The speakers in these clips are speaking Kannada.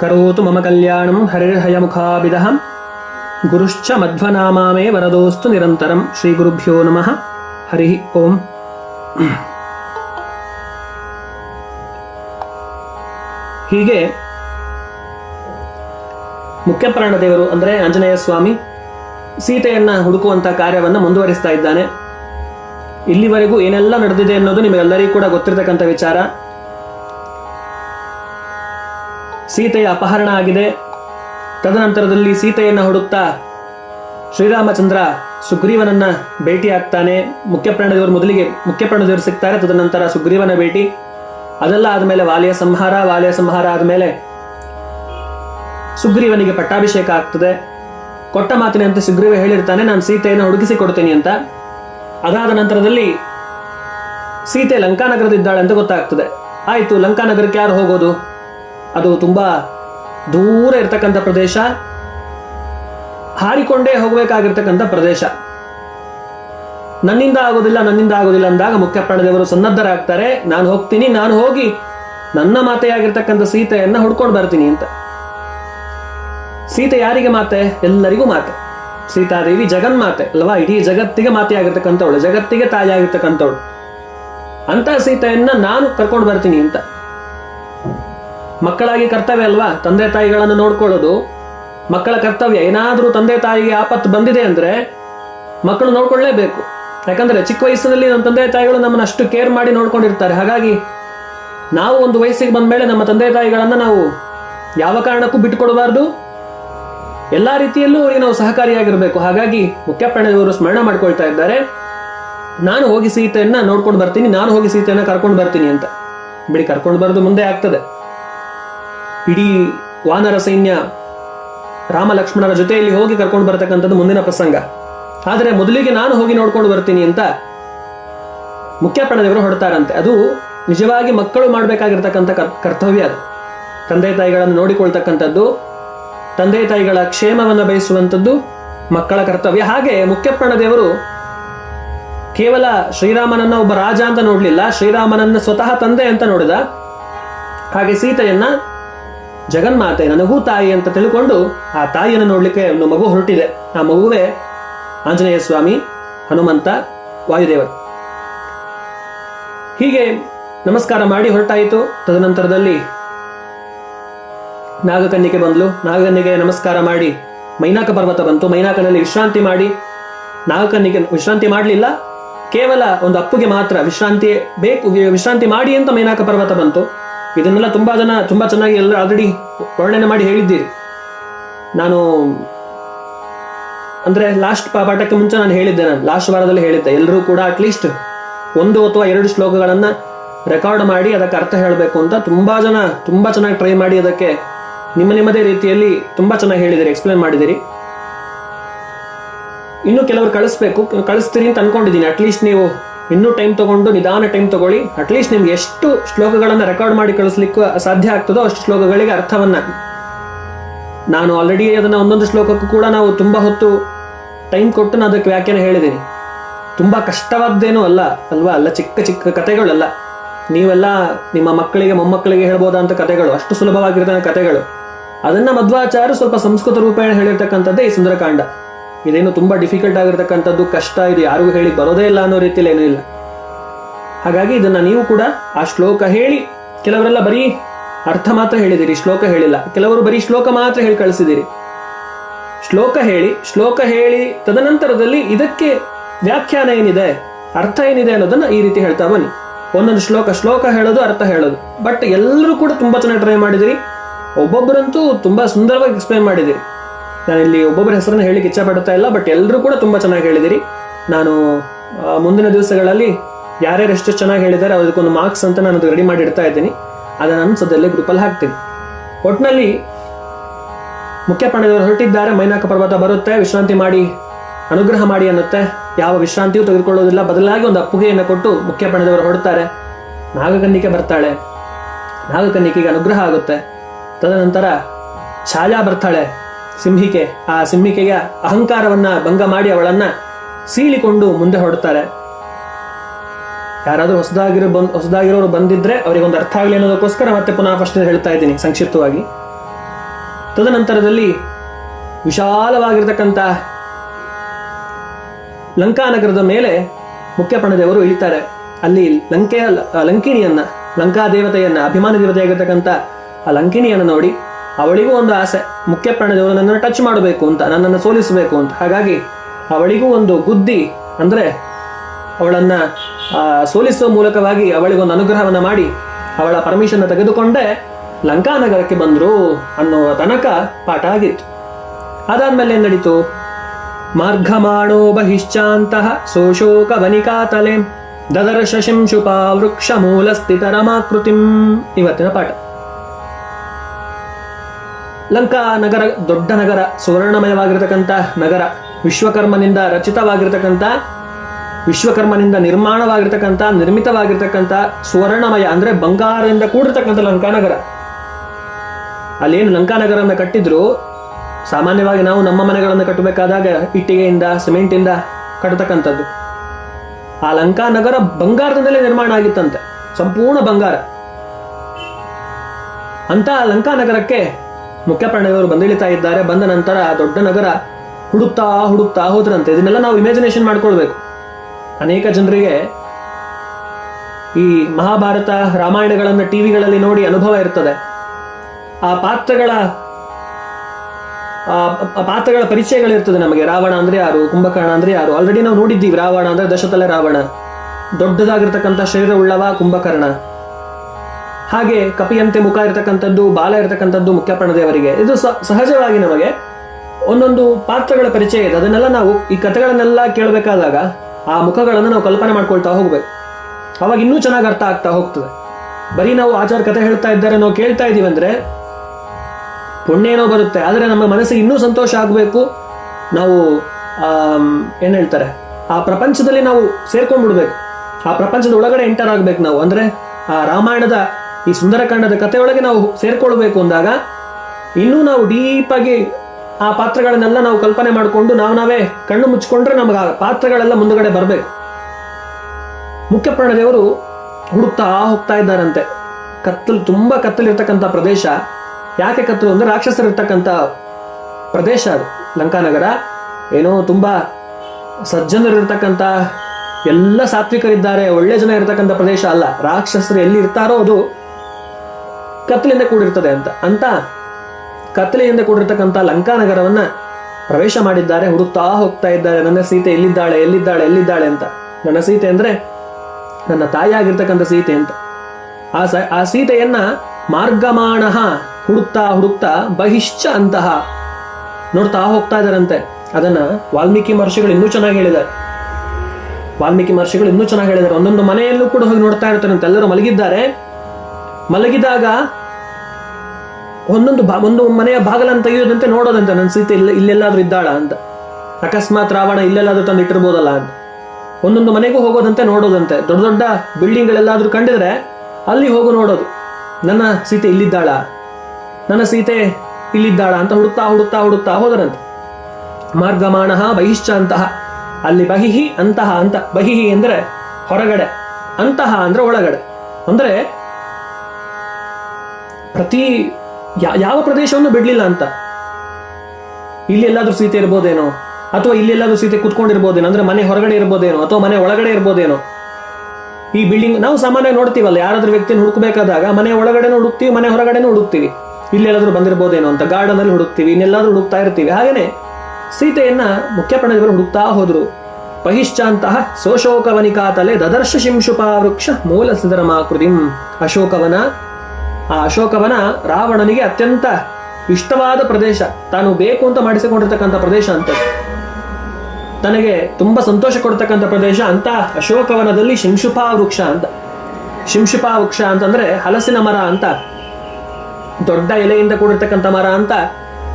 ಕರೋತು ಮಮ ಕಲ್ಯಾಣಂ ಹರಿರ್ಹಯಮುಖಾಭಿದಃ ಗುರುಶ್ಚ ಮಧ್ವನಾಮಾಮೇ ವರದೋಸ್ತು ನಿರಂತರಂ ಶ್ರೀ ಗುರುಭ್ಯೋ ನಮಃ ಹರಿ ಓಂ ಹೀಗೆ ಮುಖ್ಯ ದೇವರು ಅಂದರೆ ಆಂಜನೇಯ ಸ್ವಾಮಿ ಸೀತೆಯನ್ನ ಹುಡುಕುವಂತ ಕಾರ್ಯವನ್ನು ಮುಂದುವರಿಸ್ತಾ ಇದ್ದಾನೆ. ಇಲ್ಲಿವರೆಗೂ ಏನೆಲ್ಲ ನಡೆದಿದೆ ಅನ್ನೋದು ನಿಮಗೆಲ್ಲರಿಗೂ ಕೂಡ ಗೊತ್ತಿರತಕ್ಕಂಥ ವಿಚಾರ. ಸೀತೆಯ ಅಪಹರಣ ಆಗಿದೆ. ತದನಂತರದಲ್ಲಿ ಸೀತೆಯನ್ನ ಹುಡುಕ್ತಾ ಶ್ರೀರಾಮಚಂದ್ರ ಸುಗ್ರೀವನನ್ನ ಭೇಟಿ ಆಗ್ತಾನೆ ಮುಖ್ಯ ಪ್ರಾಣದೇವರು ಮೊದಲಿಗೆ ಮುಖ್ಯಪ್ರಾಣದೇವರು ಸಿಗ್ತಾರೆ, ತದನಂತರ ಸುಗ್ರೀವನ ಭೇಟಿ. ಅದೆಲ್ಲ ಆದಮೇಲೆ ವಾಲಿಯ ಸಂಹಾರ ವಾಲಿಯ ಸಂಹಾರ ಆದಮೇಲೆ ಸುಗ್ರೀವನಿಗೆ ಪಟ್ಟಾಭಿಷೇಕ ಆಗ್ತದೆ. ಕೊಟ್ಟ ಮಾತಿನಂತೆ ಸುಗ್ರೀವ ಹೇಳಿರ್ತಾನೆ, ನಾನು ಸೀತೆಯನ್ನು ಹುಡುಕಿಸಿ ಕೊಡ್ತೀನಿ ಅಂತ. ಅದಾದ ನಂತರದಲ್ಲಿ ಸೀತೆ ಲಂಕಾನಗರದಿದ್ದಾಳೆ ಅಂತ ಗೊತ್ತಾಗ್ತದೆ. ಆಯಿತು, ಲಂಕಾನಗರಕ್ಕೆ ಯಾರು ಹೋಗೋದು? ಅದು ತುಂಬಾ ದೂರ ಇರ್ತಕ್ಕಂಥ ಪ್ರದೇಶ. ಹಾರಿಕೊಂಡೇ ಹೋಗಬೇಕಾಗಿರ್ತಕ್ಕಂಥ ಪ್ರದೇಶ. ನನ್ನಿಂದ ಆಗೋದಿಲ್ಲ ನನ್ನಿಂದ ಆಗೋದಿಲ್ಲ ಅಂದಾಗ ಮುಖ್ಯ ಪ್ರಾಣದೇವರು ಸನ್ನದ್ಧರಾಗ್ತಾರೆ. ನಾನು ಹೋಗ್ತೀನಿ, ನಾನು ಹೋಗಿ ನನ್ನ ಮಾತೆಯಾಗಿರ್ತಕ್ಕಂಥ ಸೀತೆಯನ್ನ ಹುಡ್ಕೊಂಡು ಬರ್ತೀನಿ ಅಂತ. ಸೀತೆ ಯಾರಿಗೆ ಮಾತೆ? ಎಲ್ಲರಿಗೂ ಮಾತೆ. ಸೀತಾದೇವಿ ಜಗನ್ಮಾತೆ ಅಲ್ವಾ? ಇಡೀ ಜಗತ್ತಿಗೆ ಮಾತೆಯಾಗಿರ್ತಕ್ಕಂಥವಳು, ಜಗತ್ತಿಗೆ ತಾಯಿ ಆಗಿರ್ತಕ್ಕಂಥವಳು ಅಂತ ಸೀತೆಯನ್ನ ನಾನು ಕರ್ಕೊಂಡು ಬರ್ತೀನಿ ಅಂತ. ಮಕ್ಕಳಾಗಿ ಕರ್ತವ್ಯ ಅಲ್ವಾ? ತಂದೆ ತಾಯಿಗಳನ್ನು ನೋಡ್ಕೊಳ್ಳೋದು. ಮಕ್ಕಳ ಕರ್ತವ್ಯ. ಏನಾದರೂ ತಂದೆ ತಾಯಿಗೆ ಆಪತ್ತು ಬಂದಿದೆ ಅಂದ್ರೆ ಮಕ್ಕಳು ನೋಡ್ಕೊಳ್ಳೇಬೇಕು. ಯಾಕಂದ್ರೆ ಚಿಕ್ಕ ವಯಸ್ಸಿನಲ್ಲಿ ನಮ್ಮ ತಂದೆ ತಾಯಿಗಳು ನಮ್ಮನ್ನು ಅಷ್ಟು ಕೇರ್ ಮಾಡಿ ನೋಡ್ಕೊಂಡಿರ್ತಾರೆ. ಹಾಗಾಗಿ ನಾವು ಒಂದು ವಯಸ್ಸಿಗೆ ಬಂದ ಮೇಲೆ ನಮ್ಮ ತಂದೆ ತಾಯಿಗಳನ್ನು ನಾವು ಯಾವ ಕಾರಣಕ್ಕೂ ಬಿಟ್ಟುಕೊಡಬಾರ್ದು. ಎಲ್ಲಾ ರೀತಿಯಲ್ಲೂ ಅವರಿಗೆ ನಾವು ಸಹಕಾರಿಯಾಗಿರಬೇಕು. ಹಾಗಾಗಿ ಮುಖ್ಯ ಪ್ರಾಣಿಯವರು ಸ್ಮರಣ ಮಾಡ್ಕೊಳ್ತಾ ಇದ್ದಾರೆ. ನಾನು ಹೋಗಿ ಸೀತೆಯನ್ನ ನೋಡ್ಕೊಂಡು ಬರ್ತೀನಿ, ನಾನು ಹೋಗಿ ಸೀತೆಯನ್ನ ಕರ್ಕೊಂಡು ಬರ್ತೀನಿ ಅಂತ. ಬಿಡಿ, ಕರ್ಕೊಂಡು ಬರೋದು ಮುಂದೆ ಆಗ್ತದೆ. ಇಡೀ ವಾನರ ಸೈನ್ಯ ರಾಮ ಲಕ್ಷ್ಮಣರ ಜೊತೆಯಲ್ಲಿ ಹೋಗಿ ಕರ್ಕೊಂಡು ಬರತಕ್ಕಂಥದ್ದು ಮುಂದಿನ ಪ್ರಸಂಗ. ಆದರೆ ಮೊದಲಿಗೆ ನಾನು ಹೋಗಿ ನೋಡ್ಕೊಂಡು ಬರ್ತೀನಿ ಅಂತ ಮುಖ್ಯ ಪ್ರಾಣದೇವರು ಹೊಡ್ತಾರಂತೆ ಅದು ನಿಜವಾಗಿ ಮಕ್ಕಳು ಮಾಡಬೇಕಾಗಿರ್ತಕ್ಕಂಥ ಕರ್ತವ್ಯ ಅದು. ತಂದೆ ತಾಯಿಗಳನ್ನು ನೋಡಿಕೊಳ್ತಕ್ಕಂಥದ್ದು, ತಂದೆ ತಾಯಿಗಳ ಕ್ಷೇಮವನ್ನು ಬಯಸುವಂಥದ್ದು ಮಕ್ಕಳ ಕರ್ತವ್ಯ. ಹಾಗೆ ಮುಖ್ಯ ಪ್ರಾಣದೇವರು ಕೇವಲ ಶ್ರೀರಾಮನನ್ನ ಒಬ್ಬ ರಾಜ ಅಂತ ನೋಡ್ಲಿಲ್ಲ, ಶ್ರೀರಾಮನನ್ನ ಸ್ವತಃ ತಂದೆ ಅಂತ ನೋಡಿದ. ಹಾಗೆ ಸೀತೆಯನ್ನ ಜಗನ್ಮಾತೆ ನನಗೂ ತಾಯಿ ಅಂತ ತಿಳ್ಕೊಂಡು ಆ ತಾಯಿಯನ್ನು ನೋಡ್ಲಿಕ್ಕೆ ಒಂದು ಮಗು ಹೊರಟಿದೆ. ಆ ಮಗುವೇ ಆಂಜನೇಯ ಸ್ವಾಮಿ, ಹನುಮಂತ, ವಾಯುದೇವರು. ಹೀಗೆ ನಮಸ್ಕಾರ ಮಾಡಿ ಹೊರಟಾಯಿತು. ತದನಂತರದಲ್ಲಿ ನಾಗಕನ್ನಿಕೆ ಬಂದಲು. ನಾಗಕನ್ನಿಗೆ ನಮಸ್ಕಾರ ಮಾಡಿ. ಮೈನಾಕ ಪರ್ವತ ಬಂತು. ಮೈನಾಕನಲ್ಲಿ ವಿಶ್ರಾಂತಿ ಮಾಡಿ. ನಾಗಕನ್ನಿಗೆ ವಿಶ್ರಾಂತಿ ಮಾಡಲಿಲ್ಲ. ಕೇವಲ ಒಂದು ಅಪ್ಪುಗೆ ಮಾತ್ರ ವಿಶ್ರಾಂತಿ ಬೇಕು. ವಿಶ್ರಾಂತಿ ಮಾಡಿ ಅಂತ ಮೈನಾಕ ಪರ್ವತ ಬಂತು. ಇದನ್ನೆಲ್ಲ ತುಂಬಾ ಜನ, ತುಂಬಾ ಚೆನ್ನಾಗಿ ಎಲ್ಲ ಆಲ್ರೆಡಿ ವರ್ಣನೆ ಮಾಡಿ ಹೇಳಿದ್ದೀರಿ. ನಾನು ಅಂದ್ರೆ ಲಾಸ್ಟ್ ಪಾಠಕ್ಕೆ ಮುಂಚೆ ನಾನು ಹೇಳಿದ್ದೆ, ನಾನು ಲಾಸ್ಟ್ ವಾರದಲ್ಲಿ ಹೇಳಿದ್ದೆ. ಎಲ್ಲರೂ ಕೂಡ ಅಟ್ಲೀಸ್ಟ್ ಒಂದು ಅಥವಾ ಎರಡು ಶ್ಲೋಕಗಳನ್ನ ರೆಕಾರ್ಡ್ ಮಾಡಿ ಅದಕ್ಕೆ ಅರ್ಥ ಹೇಳಬೇಕು ಅಂತ ತುಂಬಾ ಜನ, ತುಂಬಾ ಚೆನ್ನಾಗಿ ಟ್ರೈ ಮಾಡಿ ಅದಕ್ಕೆ ನಿಮ್ಮ ನಿಮ್ಮದೇ ರೀತಿಯಲ್ಲಿ ತುಂಬಾ ಚೆನ್ನಾಗಿ ಹೇಳಿದಿರಿ ಎಕ್ಸ್ಪ್ಲೇನ್ ಮಾಡಿದಿರಿ. ಇನ್ನು ಕೆಲವರು ಕಳಿಸ್ಬೇಕು, ಕಳಿಸ್ತೀರಿ ಅಂತ ಅನ್ಕೊಂಡಿದ್ದೀನಿ. ಅಟ್ಲೀಸ್ಟ್ ನೀವು ಇನ್ನೂ ಟೈಮ್ ತಗೊಂಡು, ನಿಧಾನ ಟೈಮ್ ತಗೊಳ್ಳಿ. ಅಟ್ಲೀಸ್ಟ್ ನಿಮ್ಗೆ ಎಷ್ಟು ಶ್ಲೋಕಗಳನ್ನು ರೆಕಾರ್ಡ್ ಮಾಡಿ ಕಳಿಸ್ಲಿಕ್ಕೂ ಸಾಧ್ಯ ಆಗ್ತದೋ ಅಷ್ಟು ಶ್ಲೋಕಗಳಿಗೆ ಅರ್ಥವನ್ನ. ನಾನು ಆಲ್ರೆಡಿ ಅದನ್ನ ಒಂದೊಂದು ಶ್ಲೋಕಕ್ಕೂ ಕೂಡ ನಾವು ತುಂಬಾ ಹೊತ್ತು ಟೈಮ್ ಕೊಟ್ಟು ನಾನು ಅದಕ್ಕೆ ವ್ಯಾಖ್ಯಾನ ಹೇಳಿದ್ದೀನಿ. ತುಂಬಾ ಕಷ್ಟವಾದ್ದೇನೂ ಅಲ್ಲ, ಅಲ್ವಾ? ಅಲ್ಲ, ಚಿಕ್ಕ ಚಿಕ್ಕ ಕಥೆಗಳಲ್ಲ. ನೀವೆಲ್ಲ ನಿಮ್ಮ ಮಕ್ಕಳಿಗೆ, ಮೊಮ್ಮಕ್ಕಳಿಗೆ ಹೇಳ್ಬೋದಂತ ಕಥೆಗಳು, ಅಷ್ಟು ಸುಲಭವಾಗಿರ್ತಕ್ಕಂಥ ಕಥೆಗಳು. ಅದನ್ನ ಮಧ್ವಾಚಾರ್ಯ ಸ್ವಲ್ಪ ಸಂಸ್ಕೃತ ರೂಪೇಣ ಹೇಳಿರ್ತಕ್ಕಂಥದ್ದೇ ಈ ಸುಂದರಕಾಂಡ. ಇದೇನು ತುಂಬಾ ಡಿಫಿಕಲ್ಟ್ ಆಗಿರ್ತಕ್ಕಂಥದ್ದು ಕಷ್ಟ ಇದು ಯಾರಿಗೂ ಹೇಳಿ ಬರೋದೇ ಇಲ್ಲ ಅನ್ನೋ ರೀತಿಯಲ್ಲಿ ಏನೂ ಇಲ್ಲ. ಹಾಗಾಗಿ ಇದನ್ನ ನೀವು ಕೂಡ ಆ ಶ್ಲೋಕ ಹೇಳಿ, ಕೆಲವರೆಲ್ಲ ಬರೀ ಅರ್ಥ ಮಾತ್ರ ಹೇಳಿದಿರಿ, ಶ್ಲೋಕ ಹೇಳಿಲ್ಲ. ಕೆಲವರು ಬರೀ ಶ್ಲೋಕ ಮಾತ್ರ ಹೇಳಿ ಕಳಿಸಿದಿರಿ. ಶ್ಲೋಕ ಹೇಳಿ ಶ್ಲೋಕ ಹೇಳಿ ತದನಂತರದಲ್ಲಿ ಇದಕ್ಕೆ ವ್ಯಾಖ್ಯಾನ ಏನಿದೆ, ಅರ್ಥ ಏನಿದೆ ಅನ್ನೋದನ್ನ ಈ ರೀತಿ ಹೇಳ್ತಾ ಬನ್ನಿ. ಒಂದೊಂದು ಶ್ಲೋಕ ಶ್ಲೋಕ ಹೇಳೋದು, ಅರ್ಥ ಹೇಳೋದು. ಬಟ್ ಎಲ್ಲರೂ ಕೂಡ ತುಂಬಾ ಚೆನ್ನಾಗಿ ಟ್ರೈ ಮಾಡಿದಿರಿ. ಒಬ್ಬೊಬ್ಬರಂತೂ ತುಂಬಾ ಸುಂದರವಾಗಿ ಎಕ್ಸ್ಪ್ಲೈನ್ ಮಾಡಿದಿರಿ. ನಾನು ಇಲ್ಲಿ ಒಬ್ಬೊಬ್ಬರ ಹೆಸರನ್ನು ಹೇಳಿಕ್ಕೆ ಇಚ್ಛೆ ಪಡ್ತಾ ಇಲ್ಲ ಬಟ್ ಎಲ್ಲರೂ ಕೂಡ ತುಂಬಾ ಚೆನ್ನಾಗಿ ಹೇಳಿದಿರಿ. ನಾನು ಮುಂದಿನ ದಿವಸಗಳಲ್ಲಿ ಯಾರ್ಯಾರು ಎಷ್ಟು ಚೆನ್ನಾಗಿ ಹೇಳಿದ್ದಾರೆ, ಅದಕ್ಕೊಂದು ಮಾರ್ಕ್ಸ್ ಅಂತ ನಾನು ರೆಡಿ ಮಾಡಿ ಇಡ್ತಾ ಇದ್ದೀನಿ. ಅದನ್ನು ನಾನು ಸದ್ಯದಲ್ಲೇ ಗ್ರೂಪಲ್ಲಿ ಹಾಕ್ತೀನಿ. ಒಟ್ಟಿನಲ್ಲಿ ಮುಖ್ಯ ಪ್ರಾಣದೇವರು ಹೊರಟಿದ್ದಾರೆ, ಮೈನಾಕ ಪರ್ವತ ಬರುತ್ತೆ, ವಿಶ್ರಾಂತಿ ಮಾಡಿ, ಅನುಗ್ರಹ ಮಾಡಿ ಅನ್ನುತ್ತೆ. ಯಾವ ವಿಶ್ರಾಂತಿಯೂ ತೆಗೆದುಕೊಳ್ಳೋದಿಲ್ಲ, ಬದಲಾಗಿ ಒಂದು ಅಪ್ಪುಗೆಯನ್ನು ಕೊಟ್ಟು ಮುಖ್ಯ ಪ್ರಾಣದೇವರು ಹೊರಡ್ತಾರೆ. ನಾಗಕನ್ನಿಕೆ ಬರ್ತಾಳೆ. ನಾಗಕನ್ನಿಕೆಗೆ ಅನುಗ್ರಹ ಆಗುತ್ತೆ. ತದನಂತರ ಛಾಯಾ ಬರ್ತಾಳೆ. ಸಿಂಹಿಕೆ, ಆ ಸಿಂಹಿಕೆಯ ಅಹಂಕಾರವನ್ನ ಭಂಗ ಮಾಡಿ ಅವಳನ್ನ ಸೀಳಿಕೊಂಡು ಮುಂದೆ ಹೊರಡ್ತಾರೆ. ಯಾರಾದ್ರೂ ಹೊಸದಾಗಿರೋ ಬಂದ್, ಹೊಸದಾಗಿರೋರು ಬಂದಿದ್ರೆ ಅವರಿಗೆ ಒಂದು ಅರ್ಥ ಆಗಲಿ ಅನ್ನೋದಕ್ಕೋಸ್ಕರ ಮತ್ತೆ ಪುನಃ ಫಸ್ಟ್ ಹೇಳ್ತಾ ಇದ್ದೀನಿ ಸಂಕ್ಷಿಪ್ತವಾಗಿ. ತದನಂತರದಲ್ಲಿ ವಿಶಾಲವಾಗಿರ್ತಕ್ಕಂಥ ಲಂಕಾನಗರದ ಮೇಲೆ ಮುಖ್ಯಪ್ರಾಣದೇವರು ಇಳಿತಾರೆ. ಅಲ್ಲಿ ಲಂಕೆಯ, ಲಂಕಿಣಿಯನ್ನ, ಲಂಕಾ ದೇವತೆಯನ್ನ, ಅಭಿಮಾನ ದೇವತೆಯಾಗಿರ್ತಕ್ಕಂಥ ಆ ಲಂಕಿಣಿಯನ್ನು ನೋಡಿ ಅವಳಿಗೂ ಒಂದು ಆಸೆ. ಮುಖ್ಯ ಪ್ರಾಣದೇವರು ನನ್ನನ್ನು ಟಚ್ ಮಾಡಬೇಕು ಅಂತ, ನನ್ನನ್ನು ಸೋಲಿಸಬೇಕು ಅಂತ. ಹಾಗಾಗಿ ಅವಳಿಗೂ ಒಂದು ಬುದ್ಧಿ ಅಂದ್ರೆ ಅವಳನ್ನ ಸೋಲಿಸುವ ಮೂಲಕವಾಗಿ ಅವಳಿಗೊಂದು ಅನುಗ್ರಹವನ್ನು ಮಾಡಿ ಅವಳ ಪರ್ಮಿಷನ್ ತೆಗೆದುಕೊಂಡೇ ಲಂಕಾನಗರಕ್ಕೆ ಬಂದರು ಅನ್ನೋ ತನಕ ಪಾಠ ಆಗಿತ್ತು. ಅದಾದ್ಮೇಲೆ ಏನ್ ನಡೀತು? ಮಾರ್ಘಮಾಣೋ ಬಹಿಶ್ಚಾಂತಹ ಸೋಶೋಕ ವನಿಕಾತಲೆ ದದರ್ಶ ಶಿಂಶುಪ ವೃಕ್ಷ ಮೂಲ ಇವತ್ತಿನ ಪಾಠ. ಲಂಕಾ ನಗರ, ದೊಡ್ಡ ನಗರ, ಸುವರ್ಣಮಯವಾಗಿರತಕ್ಕಂಥ ನಗರ, ವಿಶ್ವಕರ್ಮನಿಂದ ರಚಿತವಾಗಿರ್ತಕ್ಕಂಥ, ವಿಶ್ವಕರ್ಮನಿಂದ ನಿರ್ಮಾಣವಾಗಿರ್ತಕ್ಕಂಥ, ನಿರ್ಮಿತವಾಗಿರ್ತಕ್ಕಂಥ ಸುವರ್ಣಮಯ, ಅಂದ್ರೆ ಬಂಗಾರದಿಂದ ಕೂಡಿರ್ತಕ್ಕಂಥ ಲಂಕಾನಗರ ಅಲ್ಲೇನು ಲಂಕಾನಗರನ್ನ ಕಟ್ಟಿದ್ರು? ಸಾಮಾನ್ಯವಾಗಿ ನಾವು ನಮ್ಮ ಮನೆಗಳನ್ನು ಕಟ್ಟಬೇಕಾದಾಗ ಇಟ್ಟಿಗೆಯಿಂದ, ಸಿಮೆಂಟಿಂದ ಕಟ್ಟತಕ್ಕಂಥದ್ದು. ಆ ಲಂಕಾನಗರ ಬಂಗಾರದಿಂದಲೇ ನಿರ್ಮಾಣ ಆಗಿತ್ತಂತೆ. ಸಂಪೂರ್ಣ ಬಂಗಾರ. ಅಂತ ಲಂಕಾನಗರಕ್ಕೆ ಮುಖ್ಯಪ್ರಾಣಿಯವರು ಬಂದಿಳಿತಾ ಇದ್ದಾರೆ. ಬಂದ ನಂತರ ದೊಡ್ಡ ನಗರ ಹುಡುಕ್ತಾ ಹುಡುಕ್ತಾ ಹೋದ್ರಂತೆ. ಇದನ್ನೆಲ್ಲ ನಾವು ಇಮ್ಯಾಜಿನೇಷನ್ ಮಾಡ್ಕೊಳ್ಬೇಕು. ಅನೇಕ ಜನರಿಗೆ ಈ ಮಹಾಭಾರತ ರಾಮಾಯಣಗಳನ್ನು ಟಿವಿಗಳಲ್ಲಿ ನೋಡಿ ಅನುಭವ ಇರ್ತದೆ. ಆ ಪಾತ್ರಗಳ ಆ ಪಾತ್ರಗಳ ಪರಿಚಯಗಳಿರ್ತದೆ ನಮಗೆ. ರಾವಣ ಅಂದ್ರೆ ಯಾರು? ಕುಂಭಕರ್ಣ ಅಂದ್ರೆ ಯಾರು? ಆಲ್ರೆಡಿ ನಾವು ನೋಡಿದ್ದೀವಿ ರಾವಣ ಅಂದ್ರೆ ದಶತಲೆ ರಾವಣ. ದೊಡ್ಡದಾಗಿರ್ತಕ್ಕಂಥ ಶರೀರ ಉಳ್ಳವ ಕುಂಭಕರ್ಣ. ಹಾಗೆ ಕಪಿಯಂತೆ ಮುಖ ಇರತಕ್ಕಂಥದ್ದು, ಬಾಲ ಇರತಕ್ಕಂಥದ್ದು ಮುಖ್ಯಪ್ರಾಣದೇವರಿಗೆ ಇದು ಸಹಜವಾಗಿ ನಮಗೆ ಒಂದೊಂದು ಪಾತ್ರಗಳ ಪರಿಚಯ ಇದೆ. ಅದನ್ನೆಲ್ಲ ನಾವು ಈ ಕಥೆಗಳನ್ನೆಲ್ಲ ಕೇಳಬೇಕಾದಾಗ ಆ ಮುಖಗಳನ್ನು ನಾವು ಕಲ್ಪನೆ ಮಾಡ್ಕೊಳ್ತಾ ಹೋಗ್ಬೇಕು. ಅವಾಗ ಇನ್ನೂ ಚೆನ್ನಾಗಿ ಅರ್ಥ ಆಗ್ತಾ ಹೋಗ್ತದೆ. ಬರೀ ನಾವು ಆಚಾರ ಕಥೆ ಹೇಳ್ತಾ ಇದ್ದಾರೆ ನಾವು ಕೇಳ್ತಾ ಇದೀವಿ ಅಂದ್ರೆ ಪುಣ್ಯ ಏನೋ ಬರುತ್ತೆ. ಆದರೆ ನಮ್ಮ ಮನಸ್ಸಿಗೆ ಇನ್ನೂ ಸಂತೋಷ ಆಗಬೇಕು. ನಾವು ಏನ್ ಹೇಳ್ತಾರೆ? ಆ ಪ್ರಪಂಚದಲ್ಲಿ ನಾವು ಸೇರ್ಕೊಂಡ್ಬಿಡ್ಬೇಕು. ಆ ಪ್ರಪಂಚದ ಒಳಗಡೆ ಎಂಟರ್ ಆಗ್ಬೇಕು ನಾವು. ಅಂದ್ರೆ ಆ ರಾಮಾಯಣದ ಈ ಸುಂದರಕಾಂಡದ ಕಥೆಯೊಳಗೆ ನಾವು ಸೇರ್ಕೊಳ್ಬೇಕು ಅಂದಾಗ ಇನ್ನೂ ನಾವು ಡೀಪ್ ಆಗಿ ಆ ಪಾತ್ರಗಳನ್ನೆಲ್ಲ ನಾವು ಕಲ್ಪನೆ ಮಾಡಿಕೊಂಡು ನಾವು ನಾವೇ ಕಣ್ಣು ಮುಚ್ಚಿಕೊಂಡ್ರೆ ನಮಗೆ ಆ ಪಾತ್ರಗಳೆಲ್ಲ ಮುಂದುಗಡೆ ಬರಬೇಕು. ಮುಖ್ಯ ಪ್ರಾಣದೇವರು ಹುಡುಕ್ತಾ ಹೋಗ್ತಾ ಇದ್ದಾರಂತೆ. ಕತ್ತಲು ತುಂಬಾ ಕತ್ತಲಿರ್ತಕ್ಕಂಥ ಪ್ರದೇಶ. ಯಾಕೆ ಕತ್ತಲು ಅಂದ್ರೆ ರಾಕ್ಷಸರು ಇರ್ತಕ್ಕಂಥ ಪ್ರದೇಶ ಅದು. ಲಂಕಾನಗರ ಏನೋ ತುಂಬಾ ಸಜ್ಜನರು ಇರ್ತಕ್ಕಂಥ ಎಲ್ಲ ಸಾತ್ವಿಕರಿದ್ದಾರೆ, ಒಳ್ಳೆ ಜನ ಇರ್ತಕ್ಕಂಥ ಪ್ರದೇಶ ಅಲ್ಲ. ರಾಕ್ಷಸರು ಎಲ್ಲಿ ಇರ್ತಾರೋ ಅದು ಕತ್ತಲಿಂದ ಕೂಡಿರ್ತದೆ ಅಂತ. ಅಂತ ಕತ್ತಲೆಯಿಂದ ಕೂಡಿರ್ತಕ್ಕಂಥ ಲಂಕಾನಗರವನ್ನ ಪ್ರವೇಶ ಮಾಡಿದ್ದಾರೆ, ಹುಡುಕ್ತಾ ಹೋಗ್ತಾ ಇದ್ದಾರೆ. ನನ್ನ ಸೀತೆ ಎಲ್ಲಿದ್ದಾಳೆ ಎಲ್ಲಿದ್ದಾಳೆ ಎಲ್ಲಿದ್ದಾಳೆ ಅಂತ. ನನ್ನ ಸೀತೆ ಅಂದ್ರೆ ನನ್ನ ತಾಯಿಯಾಗಿರ್ತಕ್ಕಂಥ ಸೀತೆ ಅಂತ. ಆ ಸ, ಆ ಸೀತೆಯನ್ನ ಮಾರ್ಗಮಾಣ ಹುಡುಕ್ತಾ ಹುಡುಕ್ತಾ ಬಹಿಶ್ಚ ಅಂತಹ ನೋಡ್ತಾ ಹೋಗ್ತಾ ಇದ್ದಾರಂತೆ. ಅದನ್ನ ವಾಲ್ಮೀಕಿ ಮಹರ್ಷಿಗಳು ಇನ್ನೂ ಚೆನ್ನಾಗಿ ಹೇಳಿದ್ದಾರೆ. ವಾಲ್ಮೀಕಿ ಮಹರ್ಷಿಗಳು ಇನ್ನೂ ಚೆನ್ನಾಗಿ ಹೇಳಿದ್ದಾರೆ. ಒಂದೊಂದು ಮನೆಯಲ್ಲೂ ಕೂಡ ಹೋಗಿ ನೋಡ್ತಾ ಇರ್ತಾರಂತೆ. ಎಲ್ಲರೂ ಮಲಗಿದ್ದಾರೆ. ಮಲಗಿದಾಗ ಒಂದೊಂದು ಬಾ, ಒಂದು ಮನೆಯ ಬಾಗಲನ್ನು ತೆಗೆಯೋದಂತೆ ನೋಡೋದಂತೆ. ನನ್ನ ಸೀತೆ ಇಲ್ಲ, ಇಲ್ಲೆಲ್ಲಾದ್ರೂ ಇದ್ದಾಳ ಅಂತ. ಅಕಸ್ಮಾತ್ ರಾವಣ ಇಲ್ಲೆಲ್ಲಾದ್ರೂ ತಂದು ಇಟ್ಟಿರ್ಬೋದಲ್ಲ ಅಂತ. ಒಂದೊಂದು ಮನೆಗೂ ಹೋಗೋದಂತೆ ನೋಡೋದಂತೆ. ದೊಡ್ಡ ದೊಡ್ಡ ಬಿಲ್ಡಿಂಗ್ಗಳೆಲ್ಲಾದ್ರೂ ಕಂಡಿದ್ರೆ ಅಲ್ಲಿ ಹೋಗು ನೋಡೋದು. ನನ್ನ ಸೀತೆ ಇಲ್ಲಿದ್ದಾಳ? ನನ್ನ ಸೀತೆ ಇಲ್ಲಿದ್ದಾಳ ಅಂತ ಹುಡುಕ್ತಾ ಹುಡುಕ್ತಾ ಹುಡುಕ್ತಾ ಹೋದರಂತೆ ಮಾರ್ಗಮಾಣ ಬಹಿಶ್ಚ ಅಂತಹ ಅಲ್ಲಿ ಬಹಿಹಿ ಅಂತಹ ಅಂತ, ಬಹಿಹಿ ಅಂದ್ರೆ ಹೊರಗಡೆ, ಅಂತಹ ಅಂದ್ರೆ ಒಳಗಡೆ. ಅಂದ್ರೆ ಪ್ರತಿ ಯಾವ ಪ್ರದೇಶವನ್ನು ಬಿಡ್ಲಿಲ್ಲ ಅಂತ? ಇಲ್ಲಿ ಎಲ್ಲಾದ್ರೂ ಸೀತೆ ಇರ್ಬೋದೇನೋ? ಅಥವಾ ಇಲ್ಲಿ ಎಲ್ಲಾದ್ರೂ ಸೀತೆ ಕುತ್ಕೊಂಡಿರ್ಬೋದೇನೋ? ಅಂದ್ರೆ ಮನೆ ಹೊರಗಡೆ ಇರ್ಬೋದೇನೋ? ಅಥವಾ ಮನೆ ಒಳಗಡೆ ಇರ್ಬೋದೇನೋ? ಈ ಬಿಲ್ಡಿಂಗ್ ನಾವು ಸಾಮಾನ್ಯ ನೋಡ್ತೀವಲ್ಲ, ಯಾರಾದ್ರೂ ವ್ಯಕ್ತಿಯನ್ನು ಹುಡುಕ್ಬೇಕಾದಾಗ ಮನೆ ಒಳಗಡೆನೂ ಹುಡುಕ್ತಿವಿ, ಮನೆ ಹೊರಗಡೆನೂ ಹುಡುಕ್ತೀವಿ. ಇಲ್ಲೆಲ್ಲಾದ್ರೂ ಬಂದಿರ್ಬೋದೇನೋ ಅಂತ ಗಾರ್ಡನ್ ಅಲ್ಲಿ ಹುಡುಕ್ತೀವಿ, ಇನ್ನೆಲ್ಲಾದ್ರೂ ಹುಡುಕ್ತಾ ಇರ್ತೀವಿ. ಹಾಗೇನೆ ಸೀತೆಯನ್ನ ಮುಖ್ಯ ಪ್ರಾಣಿಗಳು ಹುಡುಕ್ತಾ ಹೋದ್ರು. ಬಹಿಶ್ಚಾಂತಹ ಸೋಶೋಕವನಿಕಾತಲೆ ದದರ್ಶ ಶಿಂಶುಪಾ ವೃಕ್ಷ ಮೂಲ ಸಿದರಮಾಕೃತಿಂ. ಅಶೋಕವನ ಆ ಅಶೋಕವನ ರಾವಣನಿಗೆ ಅತ್ಯಂತ ಇಷ್ಟವಾದ ಪ್ರದೇಶ. ತಾನು ಬೇಕು ಅಂತ ಮಾಡಿಸಿಕೊಂಡಿರ್ತಕ್ಕಂಥ ಪ್ರದೇಶ ಅಂತ. ತನಗೆ ತುಂಬಾ ಸಂತೋಷ ಕೊಡ್ತಕ್ಕಂಥ ಪ್ರದೇಶ ಅಂತ ಅಶೋಕವನದಲ್ಲಿ ಶಿಂಶುಪಾ ವೃಕ್ಷ ಅಂತ. ಶಿಂಶುಪಾ ವೃಕ್ಷ ಅಂತಂದ್ರೆ ಹಲಸಿನ ಮರ ಅಂತ. ದೊಡ್ಡ ಎಲೆಯಿಂದ ಕೂಡಿರ್ತಕ್ಕಂಥ ಮರ ಅಂತ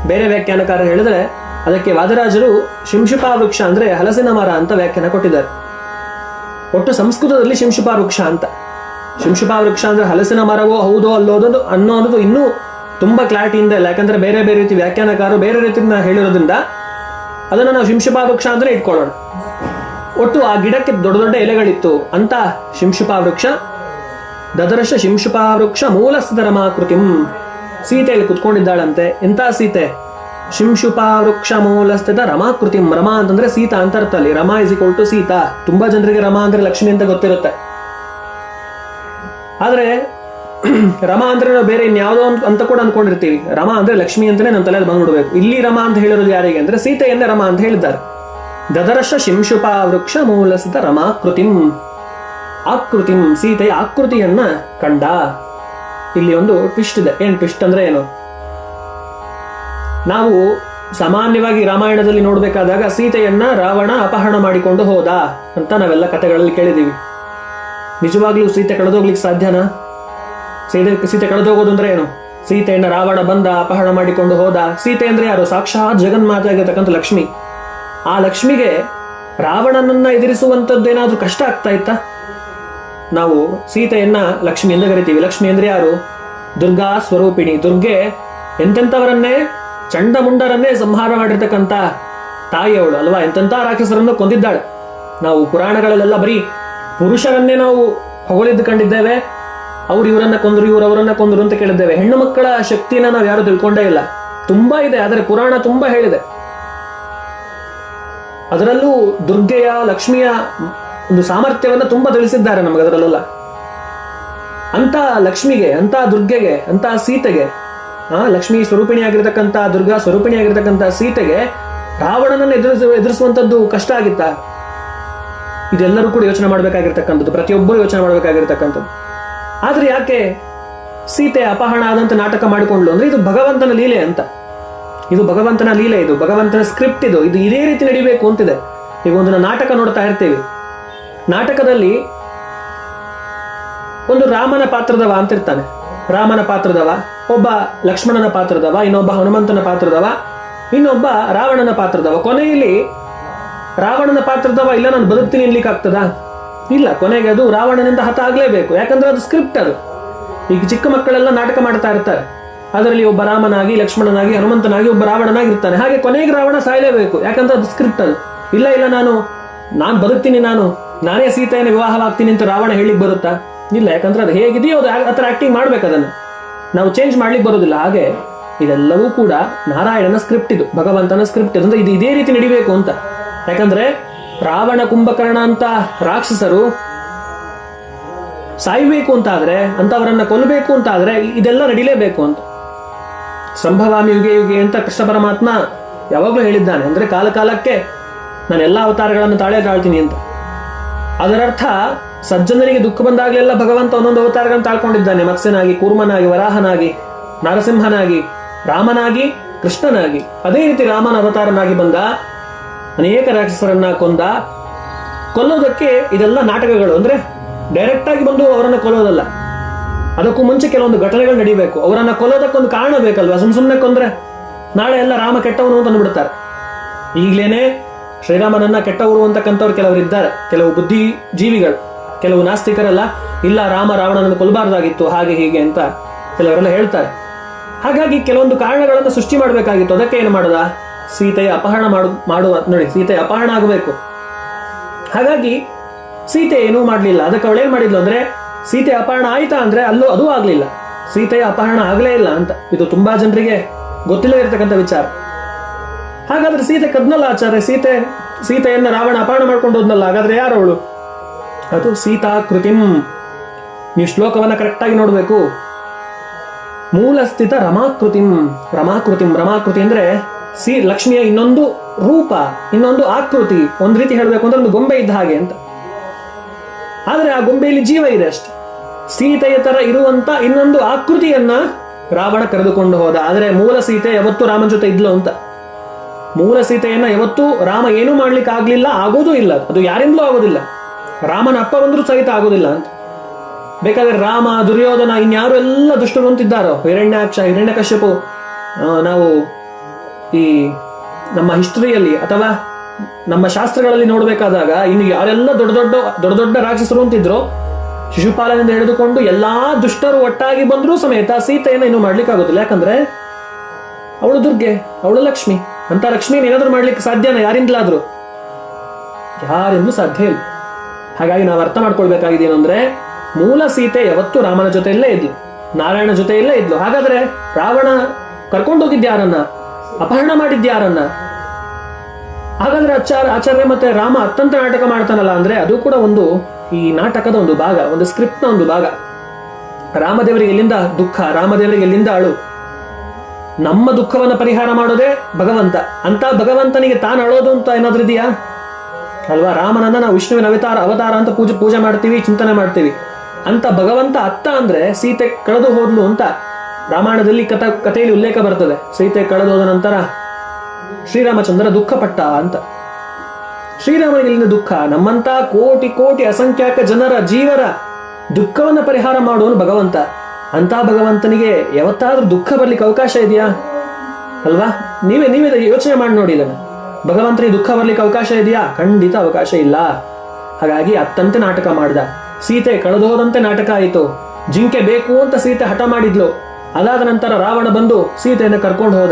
ಬೇರೆ ವ್ಯಾಖ್ಯಾನಕಾರ ಹೇಳಿದ್ರೆ ಅದಕ್ಕೆ ವಾದರಾಜರು ಶಿಂಶುಪಾ ವೃಕ್ಷ ಅಂದ್ರೆ ಹಲಸಿನ ಮರ ಅಂತ ವ್ಯಾಖ್ಯಾನ ಕೊಟ್ಟಿದ್ದಾರೆ. ಒಟ್ಟು ಸಂಸ್ಕೃತದಲ್ಲಿ ಶಿಂಶುಪಾ ವೃಕ್ಷ ಅಂತ. ಶಿಂಶುಪಾ ವೃಕ್ಷ ಅಂದ್ರೆ ಹಲಸಿನ ಮರವೋ, ಹೌದೋ ಅಲ್ಲೋದೊಂದು ಅನ್ನೋ ಅನ್ನೋದು ಇನ್ನೂ ತುಂಬಾ ಕ್ಲಾರಿಟಿಯಿಂದ ಇಲ್ಲ ಯಾಕಂದ್ರೆ ಬೇರೆ ಬೇರೆ ರೀತಿ ವ್ಯಾಖ್ಯಾನಕಾರರು ಬೇರೆ ರೀತಿಯಿಂದ ಹೇಳಿರೋದ್ರಿಂದ ಅದನ್ನ ನಾವು ಶಿಂಶುಪ ವೃಕ್ಷ ಅಂದ್ರೆ ಇಟ್ಕೊಳ್ಳೋಣ. ಒಟ್ಟು ಆ ಗಿಡಕ್ಕೆ ದೊಡ್ಡ ದೊಡ್ಡ ಎಲೆಗಳಿತ್ತು. ಅಂತ ಶಿಂಶುಪ ವೃಕ್ಷ, ದದರ್ಶ ಶಿಂಶುಪ ವೃಕ್ಷ ಮೂಲ ಸ್ಥಿರಮಾಕೃತಿಂ ಸೀತೆಯಲ್ಲಿ ಕುತ್ಕೊಂಡಿದ್ದಾಳಂತೆ. ಎಂತ ಸೀತೆ? ಶಿಂಶುಪ ವೃಕ್ಷ ಮೂಲಸ್ಥಿತ ರಮಾಕೃತಿ ರಮಾ ಅಂತಂದ್ರೆ ಸೀತಾ ಅಂತ ಅರ್ಥ ಅಲ್ಲಿ. Rama is equal to Sita. ತುಂಬಾ ಜನರಿಗೆ ರಮಾ ಅಂದ್ರೆ ಲಕ್ಷ್ಮಿ ಅಂತ ಗೊತ್ತಿರುತ್ತೆ. ಆದ್ರೆ, ರಮ ಅಂದ್ರೆ ನಾವು ಬೇರೆ ಇನ್ಯಾವುದೋ ಅಂತ ಕೂಡ ಅನ್ಕೊಂಡಿರ್ತೀವಿ. ರಮ ಅಂದ್ರೆ ಲಕ್ಷ್ಮಿ ಅಂತಾನೆ ನಮ್ಮ ತಲೆಯಲ್ಲಿ ಬಂದ್ಬಿಡ್ಬೇಕು. ಇಲ್ಲಿ ರಮ ಅಂತ ಹೇಳಿರೋದು ಯಾರಿಗೆ ಅಂದ್ರೆ ಸೀತೆಯನ್ನೇ ರಮ ಅಂತ ಹೇಳಿದ್ದಾರೆ. ದದರಶ ಶಿಂಶುಪಾ ವೃಕ್ಷ ಮೂಲಸಿತ ರಮಾಕೃತಿಂ. ಆಕೃತಿಂ ಸೀತೆಯ ಆಕೃತಿಯನ್ನ ಕಂಡ. ಇಲ್ಲಿ ಒಂದು ಟ್ವಿಸ್ಟ್ ಇದೆ. ಏನ್ ಟ್ವಿಸ್ಟ್ ಅಂದ್ರೆ ಏನು? ನಾವು ಸಾಮಾನ್ಯವಾಗಿ ರಾಮಾಯಣದಲ್ಲಿ ನೋಡ್ಬೇಕಾದಾಗ ಸೀತೆಯನ್ನ ರಾವಣ ಅಪಹರಣ ಮಾಡಿಕೊಂಡು ಹೋದ ಅಂತ ನಾವೆಲ್ಲ ಕಥೆಗಳಲ್ಲಿ ಕೇಳಿದೀವಿ ನಿಜವಾಗ್ಲೂ ಸೀತೆ ಕಳೆದೋಗ್ಲಿಕ್ಕೆ ಸಾಧ್ಯನಾ? ಸೀತೆ ಸೀತೆ ಕಳೆದೋಗೋದು ಅಂದ್ರೆ ಏನು? ಸೀತೆಯನ್ನ ರಾವಣ ಬಂದ, ಅಪಹರಣ ಮಾಡಿಕೊಂಡು ಹೋದ. ಸೀತೆ ಅಂದ್ರೆ ಯಾರು? ಸಾಕ್ಷಾತ್ ಜಗನ್ಮಾತೆ ಆಗಿರ್ತಕ್ಕಂಥ ಲಕ್ಷ್ಮಿ. ಆ ಲಕ್ಷ್ಮಿಗೆ ರಾವಣನನ್ನ ಎದುರಿಸುವಂತದ್ದು ಏನಾದ್ರೂ ಕಷ್ಟ ಆಗ್ತಾ ಇತ್ತ? ನಾವು ಸೀತೆಯನ್ನ ಲಕ್ಷ್ಮಿ ಎಂದು ಕರಿತೀವಿ. ಲಕ್ಷ್ಮಿ ಅಂದ್ರೆ ಯಾರು? ದುರ್ಗಾ ಸ್ವರೂಪಿಣಿ. ದುರ್ಗೆ ಎಂತೆಂಥವರನ್ನೇ? ಚಂಡಮುಂಡರನ್ನೇ ಸಂಹಾರ ಮಾಡಿರ್ತಕ್ಕಂಥ ತಾಯಿಯವಳು, ಅಲ್ವಾ? ಎಂತೆಂಥ ರಾಕ್ಷಸರನ್ನು ಕೊಂದಿದ್ದಾಳೆ. ನಾವು ಪುರಾಣಗಳಲ್ಲೆಲ್ಲ ಬರೀ ಪುರುಷರನ್ನೇ ನಾವು ಹೊಗಳಿದ್ದು ಕಂಡಿದ್ದೇವೆ, ಅವ್ರು ಇವರನ್ನ ಕೊಂದ್ರು, ಇವರು ಅವರನ್ನ ಕೊಂದ್ರು ಅಂತ ಕೇಳಿದ್ದೇವೆ. ಹೆಣ್ಣು ಮಕ್ಕಳ ಶಕ್ತಿನ ನಾವು ಯಾರು ತಿಳ್ಕೊಂಡೇ ಇಲ್ಲ. ತುಂಬಾ ಇದೆ, ಆದರೆ ಪುರಾಣ ತುಂಬಾ ಹೇಳಿದೆ. ಅದರಲ್ಲೂ ದುರ್ಗೆಯ, ಲಕ್ಷ್ಮಿಯ ಒಂದು ಸಾಮರ್ಥ್ಯವನ್ನ ತುಂಬಾ ತಿಳಿಸಿದ್ದಾರೆ ನಮಗೆ ಅದರಲ್ಲೆಲ್ಲ. ಅಂತ ಲಕ್ಷ್ಮಿಗೆ ಅಂತ ದುರ್ಗೆಗೆ ಅಂತ ಸೀತೆಗೆ, ಆ, ಲಕ್ಷ್ಮಿ ಸ್ವರೂಪಿಣಿ ಆಗಿರ್ತಕ್ಕಂಥ, ದುರ್ಗಾ ಸ್ವರೂಪಿಣಿ ಆಗಿರ್ತಕ್ಕಂಥ ಸೀತೆಗೆ ರಾವಣನನ್ನು ಎದುರಿಸ ಎದುರಿಸುವಂತದ್ದು ಕಷ್ಟ ಆಗಿತ್ತಾ? ಇದೆಲ್ಲರೂ ಕೂಡ ಯೋಚನೆ ಮಾಡಬೇಕಾಗಿರ್ತಕ್ಕಂಥದ್ದು, ಪ್ರತಿಯೊಬ್ಬರು ಯೋಚನೆ ಮಾಡಬೇಕಾಗಿರ್ತಕ್ಕಂಥದ್ದು. ಆದ್ರೆ ಯಾಕೆ ಸೀತೆ ಅಪಹರಣ ಆದಂತ ನಾಟಕ ಮಾಡಿಕೊಂಡ್ಲು ಅಂದ್ರೆ ಇದು ಭಗವಂತನ ಲೀಲೆ ಅಂತ. ಇದು ಭಗವಂತನ ಲೀಲೆ ಇದು, ಭಗವಂತನ ಸ್ಕ್ರಿಪ್ಟ್ ಇದು ಇದು ಇದೇ ರೀತಿ ನಡಿಬೇಕು ಅಂತಿದೆ. ಈಗ ಒಂದು ನಾಟಕ ನೋಡ್ತಾ ಇರ್ತೀವಿ. ನಾಟಕದಲ್ಲಿ ಒಂದು ರಾಮನ ಪಾತ್ರದವ ಅಂತಿರ್ತಾನೆ. ರಾಮನ ಪಾತ್ರದವ, ಒಬ್ಬ ಲಕ್ಷ್ಮಣನ ಪಾತ್ರದವ, ಇನ್ನೊಬ್ಬ ಹನುಮಂತನ ಪಾತ್ರದವ, ಇನ್ನೊಬ್ಬ ರಾವಣನ ಪಾತ್ರದವ. ಕೊನೆಯಲ್ಲಿ ರಾವಣನ ಪಾತ್ರದವ ಇಲ್ಲ, ನಾನು ಬದುಕ್ತೀನಿ ಇನ್ಲಿಕ್ಕೆ ಆಗ್ತದಾ? ಇಲ್ಲ, ಕೊನೆಗೆ ಅದು ರಾವಣನಿಂದ ಹತ ಆಗ್ಲೇಬೇಕು. ಯಾಕಂದ್ರೆ ಅದು ಸ್ಕ್ರಿಪ್ಟ್ ಅದು. ಈಗ ಚಿಕ್ಕ ಮಕ್ಕಳೆಲ್ಲ ನಾಟಕ ಮಾಡ್ತಾ ಇರ್ತಾರೆ. ಅದರಲ್ಲಿ ಒಬ್ಬ ರಾಮನಾಗಿ, ಲಕ್ಷ್ಮಣನಾಗಿ, ಹನುಮಂತನಾಗಿ ಒಬ್ಬ ರಾವಣನಾಗಿರ್ತಾನೆ ಹಾಗೆ ಕೊನೆಗೆ ರಾವಣ ಸಾಯಲೇಬೇಕು. ಯಾಕಂದ್ರೆ ಅದು ಸ್ಕ್ರಿಪ್ಟ್ ಅದು. ಇಲ್ಲ ಇಲ್ಲ, ನಾನು ನಾನು ಬದುಕ್ತೀನಿ ನಾನು. ನಾನೇ ಸೀತೆಯನ್ನು ವಿವಾಹವಾಗ್ತೀನಿ ಅಂತ ರಾವಣ ಹೇಳಿಕ್ ಬರುತ್ತಾ? ಇಲ್ಲ, ಯಾಕಂದ್ರೆ ಅದು ಹೇಗಿದೆಯೋ ಅದು ಆಕ್ಟಿಂಗ್ ಮಾಡ್ಬೇಕು ಅದನ್ನು. ನಾವು ಚೇಂಜ್ ಮಾಡ್ಲಿಕ್ಕೆ ಬರೋದಿಲ್ಲ. ಹಾಗೆ ಇದೆಲ್ಲವೂ ಕೂಡ ನಾರಾಯಣನ ಸ್ಕ್ರಿಪ್ಟ್ ಇದು. ಭಗವಂತನ ಸ್ಕ್ರಿಪ್ಟ್ ಇದು ಅಂದ್ರೆ ಇದು ಇದೇ ರೀತಿ ನಡಿಬೇಕು ಅಂತ. ಯಾಕಂದ್ರೆ ರಾವಣ ಕುಂಭಕರ್ಣ ಅಂತ ರಾಕ್ಷಸರು ಸಾಯ್ಬೇಕು ಅಂತ ಆದ್ರೆ ಅಂತವರನ್ನ ಕೊಲ್ಲಬೇಕು ಅಂತ ಆದ್ರೆ ಇದೆಲ್ಲ ನಡಿಲೇಬೇಕು ಅಂತ. ಸಂಭವಾಮಿ ಯುಗೆ ಯುಗೆ ಅಂತ ಕೃಷ್ಣ ಪರಮಾತ್ಮ ಯಾವಾಗಲೂ ಹೇಳಿದ್ದಾನೆ, ಅಂದ್ರೆ ಕಾಲ ಕಾಲಕ್ಕೆ ನಾನು ಎಲ್ಲ ಅವತಾರಗಳನ್ನು ತಾಳೆ ತಾಳ್ತೀನಿ ಅಂತ. ಅದರರ್ಥ, ಸಜ್ಜನರಿಗೆ ದುಃಖ ಬಂದಾಗಲೆಲ್ಲ ಭಗವಂತ ಒಂದೊಂದು ಅವತಾರಗಳನ್ನು ತಾಳ್ಕೊಂಡಿದ್ದಾನೆ. ಮತ್ಸ್ಯನಾಗಿ, ಕೂರ್ಮನಾಗಿ, ವರಾಹನಾಗಿ, ನರಸಿಂಹನಾಗಿ, ರಾಮನಾಗಿ, ಕೃಷ್ಣನಾಗಿ. ಅದೇ ರೀತಿ ರಾಮನ ಅವತಾರನಾಗಿ ಬಂದ ಅನೇಕ ರಾಕ್ಷಸರನ್ನ ಕೊಂದ. ಕೊಲ್ಲೋದಕ್ಕೆ ಇದೆಲ್ಲ ನಾಟಕಗಳು, ಅಂದ್ರೆ ಡೈರೆಕ್ಟ್ ಆಗಿ ಬಂದು ಅವರನ್ನ ಕೊಲ್ಲೋದಲ್ಲ ಅದಕ್ಕೂ ಮುಂಚೆ ಕೆಲವೊಂದು ಘಟನೆಗಳು ನಡೀಬೇಕು. ಅವರನ್ನ ಕೊಲ್ಲೋದಕ್ಕೊಂದು ಕಾರಣ ಬೇಕಲ್ವಾ? ಸುಮ್ ಸುಮ್ಮನೆ ಕೊಂದ್ರೆ ನಾಳೆ ಎಲ್ಲ ರಾಮ ಕೆಟ್ಟವನು ಅಂತ ಅಂದ್ಬಿಡ್ತಾರೆ. ಈಗಲೇನೆ ಶ್ರೀರಾಮನನ್ನ ಕೆಟ್ಟವರು ಅಂತಕ್ಕಂಥವ್ರು ಕೆಲವರು ಇದ್ದಾರೆ ಕೆಲವು ಬುದ್ಧಿ ಜೀವಿಗಳು ಕೆಲವು ನಾಸ್ತಿಕರೆಲ್ಲ, ಇಲ್ಲ, ರಾಮ ರಾವಣನನ್ನು ಕೊಲ್ಲಬಾರ್ದಾಗಿತ್ತು, ಹಾಗೆ ಹೀಗೆ ಅಂತ ಕೆಲವರೆಲ್ಲ ಹೇಳ್ತಾರೆ. ಹಾಗಾಗಿ ಕೆಲವೊಂದು ಕಾರಣಗಳನ್ನು ಸೃಷ್ಟಿ ಮಾಡಬೇಕಾಗಿತ್ತು. ಅದಕ್ಕೆ ಏನು ಮಾಡದ? ಸೀತೆಯ ಅಪಹರಣ ಮಾಡು, ಮಾಡುವ, ನೋಡಿ, ಸೀತೆಯ ಅಪಹರಣ ಆಗಬೇಕು. ಹಾಗಾಗಿ, ಸೀತೆ ಏನೂ ಮಾಡಲಿಲ್ಲ. ಅದಕ್ಕೆ ಅವಳು ಏನ್ ಮಾಡಿದ್ಲು ಅಂದ್ರೆ ಸೀತೆ ಅಪಹರಣ ಆಯ್ತಾ ಅಂದ್ರೆ ಅಲ್ಲೂ ಅದೂ ಆಗಲಿಲ್ಲ. ಸೀತೆಯ ಅಪಹರಣ ಆಗಲೇ ಇಲ್ಲ ಅಂತ. ಇದು ತುಂಬಾ ಜನರಿಗೆ ಗೊತ್ತಿಲ್ಲ ಇರತಕ್ಕಂಥ ವಿಚಾರ. ಹಾಗಾದ್ರೆ ಸೀತೆ ಕದ್ನಲ್ಲ ಆಚಾರ್ಯ? ಸೀತೆ, ಸೀತೆಯನ್ನು ರಾವಣ ಅಪಹರಣ ಮಾಡ್ಕೊಂಡು ಹೋದ್ನಲ್ಲ, ಹಾಗಾದ್ರೆ ಯಾರು ಅವಳು? ಅದು ಸೀತಾ ಕೃತಿಂ ನೀವು ಶ್ಲೋಕವನ್ನ ಕರೆಕ್ಟಾಗಿ ನೋಡಬೇಕು. ಮೂಲಸ್ಥಿತ ರಮಾಕೃತಿಂ. ರಮಾಕೃತಿಂ, ರಮಾಕೃತಿ ಅಂದ್ರೆ ಸಿ ಲಕ್ಷ್ಮಿಯ ಇನ್ನೊಂದು ರೂಪ ಇನ್ನೊಂದು ಆಕೃತಿ ಒಂದ್ ರೀತಿ ಹೇಳಬೇಕು ಅಂದ್ರೆ ಒಂದು ಗೊಂಬೆ ಇದ್ದ ಹಾಗೆ ಅಂತ. ಆದ್ರೆ ಆ ಗೊಂಬೆಯಲ್ಲಿ ಜೀವ ಇದೆ ಅಷ್ಟೆ. ಸೀತೆಯ ತರ ಇರುವಂತ ಇನ್ನೊಂದು ಆಕೃತಿಯನ್ನ ರಾವಣ ಕರೆದುಕೊಂಡು ಹೋದ. ಆದ್ರೆ ಮೂಲ ಸೀತೆ ಯಾವತ್ತೂ ರಾಮನ ಜೊತೆ ಇದ್ಲು ಅಂತ. ಮೂಲ ಸೀತೆಯನ್ನ ಯಾವತ್ತೂ ರಾಮ ಏನೂ ಮಾಡ್ಲಿಕ್ಕೆ ಆಗ್ಲಿಲ್ಲ ಆಗೋದೂ ಇಲ್ಲ. ಅದು ಯಾರಿಂದಲೂ ಆಗೋದಿಲ್ಲ. ರಾಮನ ಅಪ್ಪ ಬಂದರೂ ಸಹಿತ ಆಗೋದಿಲ್ಲ ಅಂತ. ಬೇಕಾದ್ರೆ ರಾಮ ದುರ್ಯೋಧನ ಇನ್ಯಾರು ಎಲ್ಲ ದುಷ್ಟರು ಅಂತಿದ್ದಾರೋ ಹಿರಣ್ಯಾಕ್ಷ ಹಿರಣ್ಯಕಶ್ಯಪು ಆ, ನಾವು ಈ ನಮ್ಮ ಹಿಸ್ಟ್ರಿಯಲ್ಲಿ ಅಥವಾ ನಮ್ಮ ಶಾಸ್ತ್ರಗಳಲ್ಲಿ ನೋಡಬೇಕಾದಾಗ ಇನ್ನು ಯಾರೆಲ್ಲ ದೊಡ್ಡ ದೊಡ್ಡ ದೊಡ್ಡ ದೊಡ್ಡ ರಾಕ್ಷಸರು ಅಂತಿದ್ರು ಶಿಶುಪಾಲನಿಂದ ಹಿಡಿದುಕೊಂಡು ಎಲ್ಲಾ ದುಷ್ಟರು ಒಟ್ಟಾಗಿ ಬಂದರೂ ಸಮೇತ ಸೀತೆಯನ್ನು ಇನ್ನು ಮಾಡ್ಲಿಕ್ಕೆ ಆಗೋದಿಲ್ಲ. ಯಾಕಂದ್ರೆ ಅವಳು ದುರ್ಗೆ, ಅವಳು ಲಕ್ಷ್ಮಿ. ಅಂತ ಲಕ್ಷ್ಮಿ ಏನಾದ್ರೂ ಮಾಡ್ಲಿಕ್ಕೆ ಸಾಧ್ಯನ? ಯಾರಿಂದಲಾದ್ರೂ? ಯಾರಿಂದಲೂ ಸಾಧ್ಯ ಇಲ್ಲ. ಹಾಗಾಗಿ ನಾವು ಅರ್ಥ ಮಾಡ್ಕೊಳ್ಬೇಕಾಗಿದೆ ಏನಂದ್ರೆ ಮೂಲ ಸೀತೆ ಯಾವತ್ತು ರಾಮನ ಜೊತೆಯಲ್ಲೇ ಇದ್ಲು ನಾರಾಯಣ ಜೊತೆಯಲ್ಲೇ ಇದ್ಲು. ಹಾಗಾದ್ರೆ ರಾವಣ ಕರ್ಕೊಂಡೋಗಿದ್ದ ಯಾರನ್ನ? ಅಪಹರಣ ಮಾಡಿದ್ಯಾರನ್ನ ಹಾಗಾದ್ರೆ ಆಚಾರ ಆಚಾರ್ಯ ಮತ್ತೆ ರಾಮ ಅತ್ಯಂತ ನಾಟಕ ಮಾಡ್ತಾನಲ್ಲ ಅಂದ್ರೆ ಅದು ಕೂಡ ಒಂದು ಈ ನಾಟಕದ ಒಂದು ಭಾಗ, ಒಂದು ಸ್ಕ್ರಿಪ್ಟ್ನ ಒಂದು ಭಾಗ. ರಾಮದೇವರಿಗೆ ಎಲ್ಲಿಂದ ದುಃಖ, ರಾಮದೇವರಿಗೆ ಎಲ್ಲಿಂದ ಅಳು? ನಮ್ಮ ದುಃಖವನ್ನ ಪರಿಹಾರ ಮಾಡೋದೇ ಭಗವಂತ. ಅಂತ ಭಗವಂತನಿಗೆ ತಾನು ಅಳೋದು ಅಂತ ಏನಾದ್ರೂ ಇದೆಯಾ? ಅಲ್ವಾ? ರಾಮನನ್ನ ನಾವು ವಿಷ್ಣುವಿನ ಅವತಾರ ಅವತಾರ ಅಂತ ಪೂಜೆ ಪೂಜೆ ಮಾಡ್ತೀವಿ, ಚಿಂತನೆ ಮಾಡ್ತೀವಿ. ಅಂತ ಭಗವಂತ ಅತ್ತ ಅಂದ್ರೆ ಸೀತೆ ಕಳೆದು ಹೋದ್ಲು ಅಂತ ರಾಮಾಯಣದಲ್ಲಿ ಕಥ ಕಥೆಯಲ್ಲಿ ಉಲ್ಲೇಖ ಬರ್ತದೆ. ಸೀತೆ ಕಳೆದು ಹೋದ ನಂತರ ಶ್ರೀರಾಮಚಂದ್ರ ದುಃಖಪಟ್ಟ ಅಂತ. ಶ್ರೀರಾಮನಿಗೆ ಇಲ್ಲಿಂದ ದುಃಖ. ನಮ್ಮಂತ ಕೋಟಿ ಕೋಟಿ ಅಸಂಖ್ಯಾಕ ಜನರ ಜೀವರ ದುಃಖವನ್ನ ಪರಿಹಾರ ಮಾಡುವನು ಭಗವಂತ. ಅಂತ ಭಗವಂತನಿಗೆ ಯಾವತ್ತಾದ್ರೂ ದುಃಖ ಬರ್ಲಿಕ್ಕೆ ಅವಕಾಶ ಇದೆಯಾ? ಅಲ್ವಾ? ನೀವೇ ನೀವೇ ಯೋಚನೆ ಮಾಡಿ ನೋಡಿ ಇದನ್ನು. ಭಗವಂತನಿಗೆ ದುಃಖ ಬರ್ಲಿಕ್ಕೆ ಅವಕಾಶ ಇದೆಯಾ? ಖಂಡಿತ ಅವಕಾಶ ಇಲ್ಲ. ಹಾಗಾಗಿ ಅತ್ತಂತೆ ನಾಟಕ ಮಾಡ್ದ. ಸೀತೆ ಕಳೆದು ಹೋದಂತೆ ನಾಟಕ ಆಯಿತು. ಜಿಂಕೆ ಬೇಕು ಅಂತ ಸೀತೆ ಹಠ ಮಾಡಿದ್ಲು. ಅದಾದ ನಂತರ ರಾವಣ ಬಂದು ಸೀತೆಯನ್ನು ಕರ್ಕೊಂಡು ಹೋದ.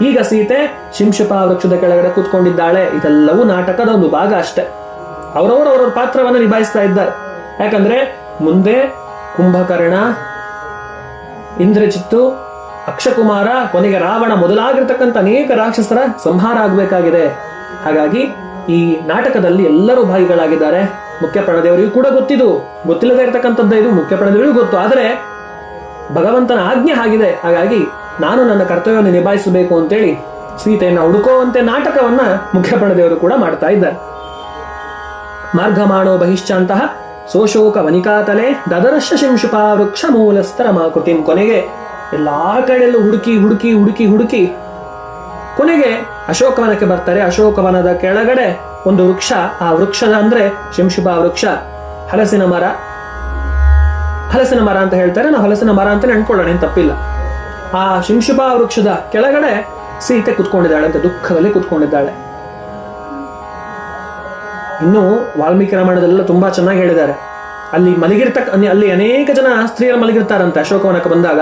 ಈಗ ಸೀತೆ ಶಿಂಶುಪ ವೃಕ್ಷದ ಕೆಳಗಡೆ ಕೂತ್ಕೊಂಡಿದ್ದಾಳೆ. ಇದೆಲ್ಲವೂ ನಾಟಕದ ಒಂದು ಭಾಗ ಅಷ್ಟೇ. ಅವರವರು ಅವರವ್ರ ಪಾತ್ರವನ್ನು ನಿಭಾಯಿಸ್ತಾ ಇದ್ದಾರೆ. ಯಾಕಂದ್ರೆ ಮುಂದೆ ಕುಂಭಕರ್ಣ, ಇಂದ್ರಜಿತ್ತು, ಅಕ್ಷಕುಮಾರ, ಕೊನೆಗೆ ರಾವಣ ಮೊದಲಾಗಿರ್ತಕ್ಕಂಥ ಅನೇಕ ರಾಕ್ಷಸರ ಸಂಹಾರ ಆಗಬೇಕಾಗಿದೆ. ಹಾಗಾಗಿ ಈ ನಾಟಕದಲ್ಲಿ ಎಲ್ಲರೂ ಭಾಗಿಗಳಾಗಿದ್ದಾರೆ. ಮುಖ್ಯ ಪ್ರಾಣದೇವರಿಗೂ ಕೂಡ ಗೊತ್ತಿದು. ಗೊತ್ತಿಲ್ಲದೆ ಇರತಕ್ಕಂಥದ್ದು ಇದು. ಮುಖ್ಯ ಪ್ರಾಣದೇವರಿಗೂ ಗೊತ್ತು. ಆದರೆ ಭಗವಂತನ ಆಜ್ಞೆ ಆಗಿದೆ ಹಾಗಾಗಿ ನಾನು ನನ್ನ ಕರ್ತವ್ಯವನ್ನು ನಿಭಾಯಿಸಬೇಕು ಅಂತೇಳಿ ಸೀತೆಯನ್ನು ಹುಡುಕುವಂತೆ ನಾಟಕವನ್ನ ಮುಖ್ಯಪಣದೇವರು ಕೂಡ ಮಾಡ್ತಾ ಇದ್ದಾರೆ. ಮಾರ್ಗಮಾಣೋ ಬಹಿಶ್ಚಾಂತಹ ಸೋಶೋಕ ವನಿಕಾತಲೆ ದದರಶ ಶಿಂಶುಪ ವೃಕ್ಷ ಮೂಲಸ್ಥರ ಮಾಕೃತಿಂ ಕೊನೆಗೆ ಎಲ್ಲಾ ಕಡೆಯಲ್ಲೂ ಹುಡುಕಿ ಹುಡುಕಿ ಹುಡುಕಿ ಹುಡುಕಿ ಕೊನೆಗೆ ಅಶೋಕವನಕ್ಕೆ ಬರ್ತಾರೆ. ಅಶೋಕವನದ ಕೆಳಗಡೆ ಒಂದು ವೃಕ್ಷ, ಆ ವೃಕ್ಷದ ಅಂದ್ರೆ ಶಿಂಶುಪ ವೃಕ್ಷ, ಹಲಸಿನ ಮರ. ಹಲಸಿನ ಮರ ಅಂತ ಹೇಳ್ತಾರೆ, ನಾವು ಹಲಸಿನ ಮರ ಅಂತ ಅನ್ಕೊಳ್ಳೋಣ, ಏನು ತಪ್ಪಿಲ್ಲ. ಆ ಶಿಂಶುಪ ವೃಕ್ಷದ ಕೆಳಗಡೆ ಸೀತೆ ಕುತ್ಕೊಂಡಿದ್ದಾಳೆ ಅಂತ, ದುಃಖದಲ್ಲಿ ಕುತ್ಕೊಂಡಿದ್ದಾಳೆ. ಇನ್ನು ವಾಲ್ಮೀಕಿ ರಾಮಾಯಣದಲ್ಲೆಲ್ಲ ತುಂಬಾ ಚೆನ್ನಾಗಿ ಹೇಳಿದ್ದಾರೆ. ಅಲ್ಲಿ ಮಲಗಿರ್ತಕ್ಕ, ಅಲ್ಲಿ- ಅನೇಕ ಜನ ಸ್ತ್ರೀಯರು ಮಲಗಿರ್ತಾರಂತೆ, ಅಶೋಕವನಕ್ಕೆ ಬಂದಾಗ.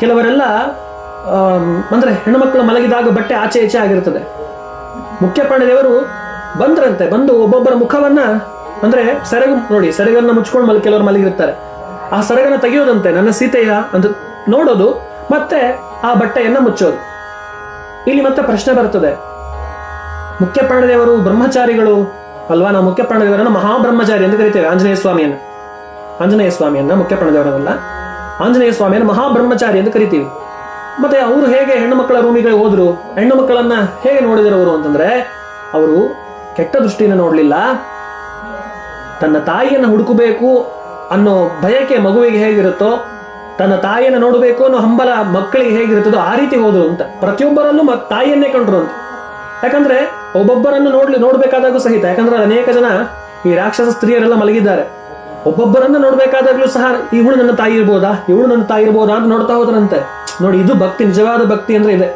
ಕೆಲವರೆಲ್ಲ ಅಂದ್ರೆ ಹೆಣ್ಣುಮಕ್ಕಳು ಮಲಗಿದಾಗ ಬಟ್ಟೆ ಆಚೆ ಈಚೆ ಆಗಿರ್ತದೆ. ಮುಖ್ಯ ಪ್ರಾಣದೇವರು ಬಂದ್ರಂತೆ, ಬಂದು ಒಬ್ಬೊಬ್ಬರ ಮುಖವನ್ನ ಅಂದ್ರೆ ಸೆರಗು ನೋಡಿ, ಸೆರಗನ್ನ ಮುಚ್ಕೊಂಡು ಮಲ್, ಕೆಲವರು ಮಲಗಿರ್ತಾರೆ. ಆ ಸೆರಗನ್ನ ತೆಗೆಯೋದಂತೆ, ನನ್ನ ಸೀತೆಯ ಅಂತ ನೋಡೋದು, ಮತ್ತೆ ಆ ಬಟ್ಟೆಯನ್ನ ಮುಚ್ಚೋದು. ಇಲ್ಲಿ ಮತ್ತೆ ಪ್ರಶ್ನೆ ಬರ್ತದೆ. ಮುಖ್ಯ ಪ್ರಾಣದೇವರು ಬ್ರಹ್ಮಚಾರಿಗಳು, ಅಲ್ವಾ ನಾವು ಮುಖ್ಯ ಪ್ರಾಣದೇವರನ್ನ ಮಹಾಬ್ರಹ್ಮಚಾರಿ ಎಂದು ಕರಿತೇವೆ, ಆಂಜನೇಯ ಸ್ವಾಮಿಯನ್ನ. ಆಂಜನೇಯ ಸ್ವಾಮಿಯನ್ನ ಮುಖ್ಯ ಪ್ರಾಣದೇವರನ್ನಲ್ಲ ಆಂಜನೇಯ ಸ್ವಾಮಿಯನ್ನ ಮಹಾಬ್ರಹ್ಮಚಾರಿ ಎಂದು ಕರಿತೀವಿ. ಮತ್ತೆ ಅವರು ಹೇಗೆ ಹೆಣ್ಣು ಮಕ್ಕಳ ರೂಮಿಗೆ ಹೋದ್ರು ಹೆಣ್ಣು ಮಕ್ಕಳನ್ನ ಹೇಗೆ ನೋಡಿದರು ಅವರು ಅಂತಂದ್ರೆ, ಅವರು ಕೆಟ್ಟ ದೃಷ್ಟಿಯಿಂದ ನೋಡ್ಲಿಲ್ಲ ತನ್ನ ತಾಯಿಯನ್ನು ಹುಡುಕಬೇಕು ಅನ್ನೋ ಭಯಕ್ಕೆ ಮಗುವಿಗೆ ಹೇಗಿರುತ್ತೋ, ತನ್ನ ತಾಯಿಯನ್ನು ನೋಡಬೇಕು ಅನ್ನೋ ಹಂಬಲ ಮಕ್ಕಳಿಗೆ ಹೇಗಿರುತ್ತದೋ ಆ ರೀತಿ ಹೋದ್ರು ಅಂತ ಪ್ರತಿಯೊಬ್ಬರಲ್ಲೂ ಮ ತಾಯಿಯನ್ನೇ ಕಂಡ್ರು ಅಂತ ಯಾಕಂದ್ರೆ ಒಬ್ಬೊಬ್ಬರನ್ನು ನೋಡ್ಲಿ ನೋಡ್ಬೇಕಾದಾಗೂ ಸಹಿತ, ಯಾಕಂದ್ರೆ ಅನೇಕ ಜನ ಈ ರಾಕ್ಷಸ ಸ್ತ್ರೀಯರೆಲ್ಲ ಮಲಗಿದ್ದಾರೆ. ಒಬ್ಬೊಬ್ಬರನ್ನು ನೋಡ್ಬೇಕಾದಾಗ್ಲೂ ಸಹ ಇವಳು ನನ್ನ ತಾಯಿ ಇರ್ಬೋದಾ? ಇವಳು ನನ್ನ ತಾಯಿ ಇರ್ಬೋದಾ ಅಂತ ನೋಡ್ತಾ ಹೋದ್ರಂತೆ. ನೋಡಿ, ಇದು ಭಕ್ತಿ, ನಿಜವಾದ ಭಕ್ತಿ ಅಂದ್ರೆ ಇದೆ.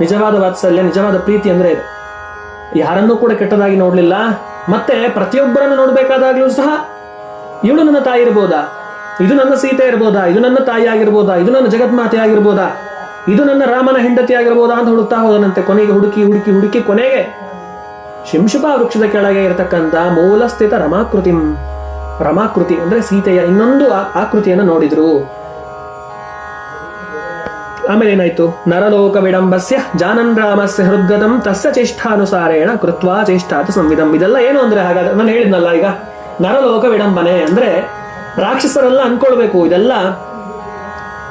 ನಿಜವಾದ ವಾತ್ಸಲ್ಯ, ನಿಜವಾದ ಪ್ರೀತಿ ಅಂದ್ರೆ ಇದೆ. ಯಾರನ್ನೂ ಕೂಡ ಕೆಟ್ಟದಾಗಿ ನೋಡ್ಲಿಲ್ಲ. ಮತ್ತೆ ಪ್ರತಿಯೊಬ್ಬರನ್ನು ನೋಡಬೇಕಾದಾಗಲೂ ಸಹ ಇವಳು ನನ್ನ ತಾಯಿ ಇರ್ಬೋದಾ? ಇದು ನನ್ನ ಸೀತೆ ಇರ್ಬೋದಾ? ಇದು ನನ್ನ ತಾಯಿ ಆಗಿರ್ಬೋದಾ? ಇದು ನನ್ನ ಜಗತ್ಮಾತೆ ಆಗಿರ್ಬೋದಾ? ಇದು ನನ್ನ ರಾಮನ ಹೆಂಡತಿ ಆಗಿರ್ಬೋದಾ ಅಂತ ಹುಡುಕ್ತಾ ಹೋದನಂತೆ ಕೊನೆಗೆ ಹುಡುಕಿ ಹುಡುಕಿ ಹುಡುಕಿ ಕೊನೆಗೆ ಶಿಂಶುಪ ವೃಕ್ಷದ ಕೆಳಗೆ ಇರತಕ್ಕಂಥ ಮೂಲಸ್ಥಿತ ರಮಾಕೃತಿ ರಮಾಕೃತಿ ಅಂದ್ರೆ ಸೀತೆಯ ಇನ್ನೊಂದು ಆಕೃತಿಯನ್ನು ನೋಡಿದ್ರು. ಆಮೇಲೆ ಏನಾಯ್ತು? ನರಲೋಕ ವಿಡಂಬಸ್ಯ ಜಾನನ್ ರಾಮಸ್ಯ ಹೃದ್ಗತಂ ತಸ್ಯ ಚೇಷ್ಟಾನುಸಾರೇಣ ಕೃತ್ವಾ ಚೇಷ್ಟಾತ ಸಂವಿಧಂ ಇದೆಲ್ಲ ಏನು ಅಂದ್ರೆ ಹಾಗಾದ್ರೆ ನಾನು ಹೇಳಿದ್ನಲ್ಲ ಈಗ? ನರಲೋಕ ವಿಡಂಬನೆ ಅಂದ್ರೆ ರಾಕ್ಷಸರೆಲ್ಲ ಅನ್ಕೊಳ್ಬೇಕು ಇದೆಲ್ಲ,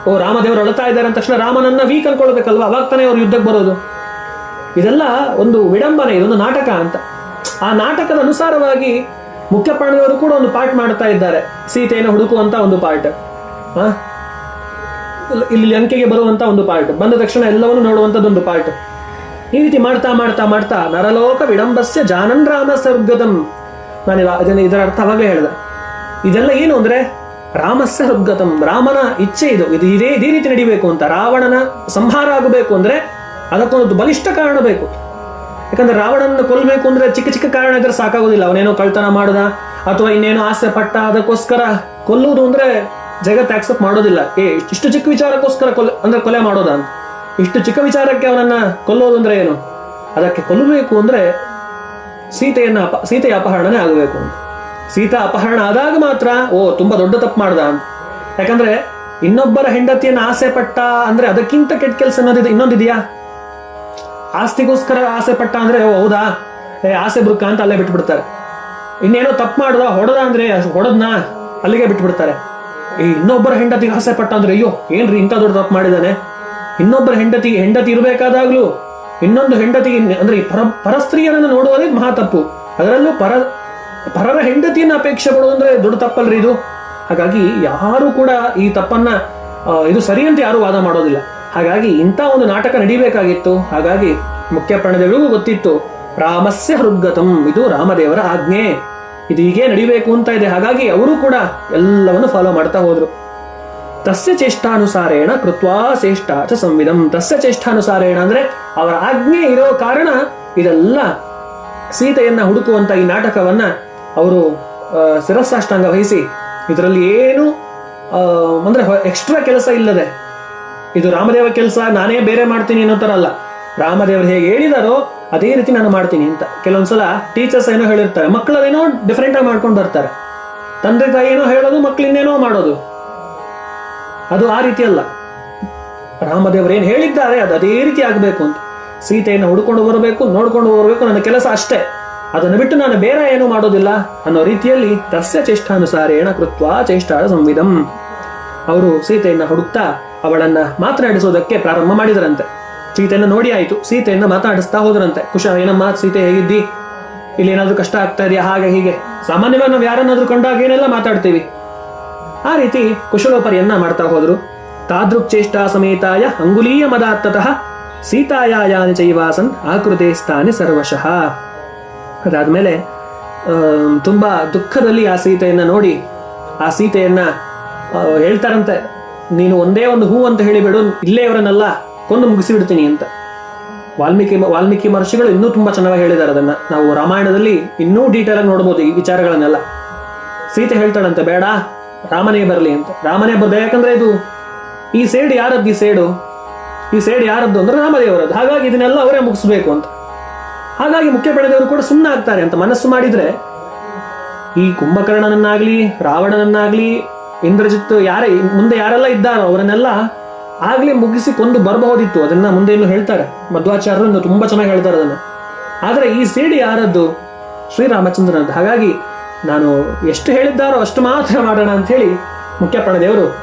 ಓ, ರಾಮದೇವರು ಅಳ್ತಾ ಇದ್ದಾರೆ ಅಂದ ತಕ್ಷಣ ರಾಮನನ್ನ ವೀಕ್ ಅನ್ಕೊಳ್ಬೇಕಲ್ವಾ? ಅವಾಗ ತಾನೇ ಅವ್ರು ಯುದ್ಧಕ್ಕೆ ಬರೋದು. ಇದೆಲ್ಲ ಒಂದು ವಿಡಂಬನೆ, ಇದೊಂದು ನಾಟಕ ಅಂತ. ಆ ನಾಟಕದ ಅನುಸಾರವಾಗಿ ಮುಖ್ಯ ಪ್ರಾಣದವರು ಕೂಡ ಒಂದು ಪಾರ್ಟ್ ಮಾಡ್ತಾ ಇದ್ದಾರೆ. ಸೀತೆಯನ್ನು ಹುಡುಕುವಂತ ಒಂದು ಪಾರ್ಟ್ ಇಲ್ಲಿ ಲಂಕೆಗೆ ಬರುವಂತ ಒಂದು ಪಾರ್ಟ್. ಬಂದ ತಕ್ಷಣ ಎಲ್ಲವನ್ನು ನೋಡುವಂತದ್ದೊಂದು ಪಾರ್ಟ್. ಈ ರೀತಿ ಮಾಡ್ತಾ ಮಾಡ್ತಾ ಮಾಡ್ತಾ ನರಲೋಕ ವಿಡಂಬಸ್ಯ ಜಾನನ್ ರಾಮ ಸರ್ಗದಂ ನಾನು ಅದನ್ನ ಇದರ ಅರ್ಥ ಅವಾಗಲೇ ಹೇಳಿದೆ. ಇದೆಲ್ಲ ಏನು ಅಂದ್ರೆ ರಾಮಸ್ಯ ಹೃದ್ಗತಂ ರಾಮನ ಇಚ್ಛೆ ಇದು. ಇದು ಇದೇ ಇದೇ ರೀತಿ ನಡಿಬೇಕು ಅಂತ. ರಾವಣನ ಸಂಹಾರ ಆಗಬೇಕು ಅಂದ್ರೆ ಅದಕ್ಕೊಂದು ಬಲಿಷ್ಠ ಕಾರಣ ಬೇಕು. ಯಾಕಂದ್ರೆ ರಾವಣನ ಕೊಲ್ಲಬೇಕು ಅಂದ್ರೆ ಚಿಕ್ಕ ಚಿಕ್ಕ ಕಾರಣ ಇದ್ರೆ ಸಾಕಾಗೋದಿಲ್ಲ. ಅವನೇನೋ ಕಳ್ತನ ಮಾಡ್ದ, ಅಥವಾ ಇನ್ನೇನೋ ಆಸೆ ಪಟ್ಟ ಅದಕ್ಕೋಸ್ಕರ ಕೊಲ್ಲುವುದು ಅಂದ್ರೆ ಜಗತ್ ಆಕ್ಸೆಪ್ಟ್ ಮಾಡೋದಿಲ್ಲ. ಏ ಇಷ್ಟು ಚಿಕ್ಕ ವಿಚಾರಕ್ಕೋಸ್ಕರ ಕೊಲೆ ಅಂದ್ರೆ ಕೊಲೆ ಮಾಡೋದ ಅಂತ? ಇಷ್ಟು ಚಿಕ್ಕ ವಿಚಾರಕ್ಕೆ ಅವನನ್ನ ಕೊಲ್ಲೋದು ಅಂದ್ರೆ ಏನು? ಅದಕ್ಕೆ ಕೊಲ್ಲಬೇಕು ಅಂದ್ರೆ ಸೀತೆಯನ್ನ ಅಪ ಸೀತೆಯ ಅಪಹರಣನೇ ಆಗಬೇಕು ಅಂತ. ಸೀತಾ ಅಪಹರಣ ಆದಾಗ ಮಾತ್ರ ಓ ತುಂಬಾ ದೊಡ್ಡ ತಪ್ಪು ಮಾಡ್ದ ಅಂತ. ಯಾಕಂದ್ರೆ ಇನ್ನೊಬ್ಬರ ಹೆಂಡತಿಯನ್ನು ಆಸೆ ಪಟ್ಟ ಅಂದ್ರೆ ಅದಕ್ಕಿಂತ ಕೆಟ್ಟ ಕೆಲಸ ಅನ್ನೋದಿದೆ ಇನ್ನೊಂದಿದೆಯಾ? ಆಸ್ತಿಗೋಸ್ಕರ ಆಸೆ ಪಟ್ಟ ಅಂದ್ರೆ ಓ, ಹೌದಾ? ಏ ಆಸೆ ಬುರುಕ ಅಂತ ಅಲ್ಲೇ ಬಿಟ್ಬಿಡ್ತಾರೆ. ಇನ್ನೇನೋ ತಪ್ಪು ಮಾಡ್ದ ಹೊಡೆದ ಅಂದ್ರೆ ಹೊಡೆದ್ನಾ? ಅಲ್ಲಿಗೆ ಬಿಟ್ಬಿಡ್ತಾರೆ. ಈ ಇನ್ನೊಬ್ಬರ ಹೆಂಡತಿಗೆ ಆಸೆ ಪಟ್ಟ ಅಂದ್ರೆ ಅಯ್ಯೋ, ಏನ್ರಿ ಇಂಥ ದೊಡ್ಡ ತಪ್ಪು ಮಾಡಿದಾನೆ ಇನ್ನೊಬ್ಬರ ಹೆಂಡತಿ ಹೆಂಡತಿ ಇರಬೇಕಾದಾಗ್ಲೂ, ಇನ್ನೊಂದು ಹೆಂಡತಿಗೆ ಅಂದ್ರೆ ಪರ ಪರಸ್ತ್ರೀಯರನ್ನು ನೋಡುವುದೇ ಮಹಾ ತಪ್ಪು. ಅದರಲ್ಲೂ ಪರ ಪರರ ಹೆಂಡತಿಯನ್ನು ಅಪೇಕ್ಷೆ ಪಡೋದು ಅಂದ್ರೆ ದೊಡ್ಡ ತಪ್ಪಲ್ರಿ ಇದು. ಹಾಗಾಗಿ ಯಾರು ಕೂಡ ಈ ತಪ್ಪನ್ನ ಇದು ಸರಿ ಅಂತ ಯಾರು ವಾದ ಮಾಡೋದಿಲ್ಲ. ಹಾಗಾಗಿ ಇಂಥ ಒಂದು ನಾಟಕ ನಡಿಬೇಕಾಗಿತ್ತು. ಹಾಗಾಗಿ ಮುಖ್ಯ ಪ್ರಾಣದೇವರಿಗೂ ಗೊತ್ತಿತ್ತು. ರಾಮಸ್ಯ ಹೃದ್ಗತಂ, ಇದು ರಾಮದೇವರ ಆಜ್ಞೆ. ಇದು ಹೀಗೆ ನಡಿಬೇಕು ಅಂತ ಇದೆ. ಹಾಗಾಗಿ ಅವರು ಕೂಡ ಎಲ್ಲವನ್ನು ಫಾಲೋ ಮಾಡ್ತಾ ಹೋದ್ರು. ತಸ್ಯ ಚೇಷ್ಟಾನುಸಾರೇಣ ಕೃತ್ವಾ ಚೇಷ್ಟಾ ಚ ಸಂವಿಧಂ. ತಸ್ಯ ಚೇಷ್ಟಾನುಸಾರೇಣ ಅಂದ್ರೆ ಅವರ ಆಜ್ಞೆ ಇರೋ ಕಾರಣ ಇದೆಲ್ಲ ಸೀತೆಯನ್ನ ಹುಡುಕುವಂತ ಈ ನಾಟಕವನ್ನ ಅವರು ಶಿರಸ್ಸಾಷ್ಟಾಂಗ ವಹಿಸಿ ಇದರಲ್ಲಿ ಏನು ಅಂದ್ರೆ ಎಕ್ಸ್ಟ್ರಾ ಕೆಲಸ ಇಲ್ಲದೆ. ಇದು ರಾಮದೇವ ಕೆಲಸ, ನಾನೇ ಬೇರೆ ಮಾಡ್ತೀನಿ ಅನ್ನೋ ತರ ಅಲ್ಲ. ರಾಮದೇವರು ಹೇಗೆ ಹೇಳಿದಾರೋ ಅದೇ ರೀತಿ ನಾನು ಮಾಡ್ತೀನಿ ಅಂತ. ಕೆಲವೊಂದ್ಸಲ ಟೀಚರ್ಸ್ ಏನೋ ಹೇಳಿರ್ತಾರೆ ಮಕ್ಕಳದೇನೋ ಡಿಫ್ರೆಂಟ್ ಆಗಿ ಮಾಡ್ಕೊಂಡು ಬರ್ತಾರೆ. ತಂದೆ ತಾಯಿ ಏನೋ ಹೇಳೋದು ಮಕ್ಕಳಿನ್ನೇನೋ ಮಾಡೋದು. ಅದು ಆ ರೀತಿ ಅಲ್ಲ. ರಾಮದೇವರು ಏನು ಹೇಳಿದ್ದಾರೆ, ಅದು ಅದೇ ರೀತಿ ಆಗಬೇಕು ಅಂತ. ಸೀತೆಯನ್ನು ಹುಡ್ಕೊಂಡು ಬರಬೇಕು, ನೋಡ್ಕೊಂಡು ಬರಬೇಕು, ನನ್ನ ಕೆಲಸ ಅಷ್ಟೇ. ಅದನ್ನು ಬಿಟ್ಟು ನಾನು ಬೇರೆ ಏನು ಮಾಡೋದಿಲ್ಲ ಅನ್ನೋ ರೀತಿಯಲ್ಲಿ ತಸ್ಯ ಚೇಷ್ಟಾನುಸಾರೇಣ ಕೃತ್ವ ಚೇಷ್ಟಾಳ ಸಂವಿಧಂ. ಅವರು ಸೀತೆಯನ್ನು ಹುಡುಕ್ತಾ ಅವಳನ್ನ ಮಾತನಾಡಿಸುವುದಕ್ಕೆ ಪ್ರಾರಂಭ ಮಾಡಿದರಂತೆ. ಸೀತೆಯನ್ನ ನೋಡಿ ಆಯ್ತು. ಸೀತೆಯನ್ನು ಮಾತಾಡಿಸ್ತಾ ಹೋದ್ರಂತೆ ಕುಶ, ಏನಮ್ಮ, ಸೀತೆ ಹೇಗಿದ್ದಿ? ಇಲ್ಲಿ ಏನಾದ್ರೂ ಕಷ್ಟ ಆಗ್ತಾ ಇದೆಯಾ? ಹಾಗೆ, ಹೀಗೆ. ಸಾಮಾನ್ಯವಾಗಿ ನಾವು ಯಾರನ್ನಾದ್ರೂ ಕಂಡಾಗ ಏನೆಲ್ಲ ಮಾತಾಡ್ತೀವಿ? ಆ ರೀತಿ ಕುಶಲೋಪರಿಯನ್ನ ಮಾಡ್ತಾ ಹೋದ್ರು. ತಾದೃಕ್ಚೇಷ್ಟಾ ಸಮೇತಾಯ ಅಂಗುಲೀಯ ಮದಾತ್ತತಃ ಸೀತಾಯಾಯಾನಿ ಚೈವಾಸನ್ ಆಕೃತೆ ಸ್ಥಾನಿ ಸರ್ವಶಃ. ಅದಾದ್ಮೇಲೆ ತುಂಬಾ ದುಃಖದಲ್ಲಿ ಆ ಸೀತೆಯನ್ನ ನೋಡಿ, ಆ ಸೀತೆಯನ್ನ ಹೇಳ್ತಾರಂತೆ, ನೀನು ಒಂದೇ ಒಂದು ಹೂ ಅಂತ ಹೇಳಿಬಿಡು, ಇಲ್ಲೇ ಅವರನ್ನೆಲ್ಲ ಕೊಂದು ಮುಗಿಸಿಬಿಡ್ತೀನಿ ಅಂತ. ವಾಲ್ಮೀಕಿ ವಾಲ್ಮೀಕಿ ಮಹರ್ಷಿಗಳು ಇನ್ನೂ ತುಂಬಾ ಚೆನ್ನಾಗಿ ಹೇಳಿದ್ದಾರೆ ಅದನ್ನ. ನಾವು ರಾಮಾಯಣದಲ್ಲಿ ಇನ್ನೂ ಡೀಟೇಲ್ ಆಗಿ ನೋಡ್ಬೋದು ಈ ವಿಚಾರಗಳನ್ನೆಲ್ಲ. ಸೀತೆ ಹೇಳ್ತಾಳಂತೆ, ಬೇಡ, ರಾಮನೇ ಬರಲಿ ಅಂತ. ರಾಮನೇ ಬರ್ಬೇಕು ಯಾಕಂದ್ರೆ ಇದು, ಈ ಸೇಡು ಯಾರದ್ದು ಈ ಸೇಡು? ಈ ಸೇಡು ಯಾರದ್ದು ಅಂದ್ರೆ ರಾಮದೇವರದ್ದು. ಹಾಗಾಗಿ ಇದನ್ನೆಲ್ಲ ಅವರೇ ಮುಗಿಸ್ಬೇಕು ಅಂತ. ಹಾಗಾಗಿ ಮುಖ್ಯ ಬೆಳೆದವರು ಕೂಡ ಸುಮ್ಮನೆ ಆಗ್ತಾರೆ ಅಂತ ಮನಸ್ಸು ಮಾಡಿದ್ರೆ, ಈ ಕುಂಭಕರ್ಣನನ್ನಾಗ್ಲಿ, ರಾವಣನನ್ನಾಗ್ಲಿ, ಇಂದ್ರಜಿತ್ ಯಾರೇ, ಮುಂದೆ ಯಾರೆಲ್ಲ ಇದ್ದಾರೋ ಅವರನ್ನೆಲ್ಲ ಆಗ್ಲೇ ಮುಗಿಸಿ ಕೊಂದು ಬರಬಹುದಿತ್ತು. ಅದನ್ನ ಮುಂದೆ ಇನ್ನು ಹೇಳ್ತಾರೆ. ಮಧ್ವಾಚಾರ್ಯರು ತುಂಬಾ ಚೆನ್ನಾಗಿ ಹೇಳ್ತಾರೆ ಅದನ್ನ. ಆದ್ರೆ ಈ ಸೇಡಿ ಯಾರದ್ದು? ಶ್ರೀರಾಮಚಂದ್ರನದ್ದು. ಹಾಗಾಗಿ ನಾನು ಎಷ್ಟು ಹೇಳಿದ್ದಾರೋ ಅಷ್ಟು ಮಾತ್ರ ಮಾಡೋಣ ಅಂತ ಹೇಳಿ ಮುಖ್ಯ ಪ್ರಾಣದೇವರು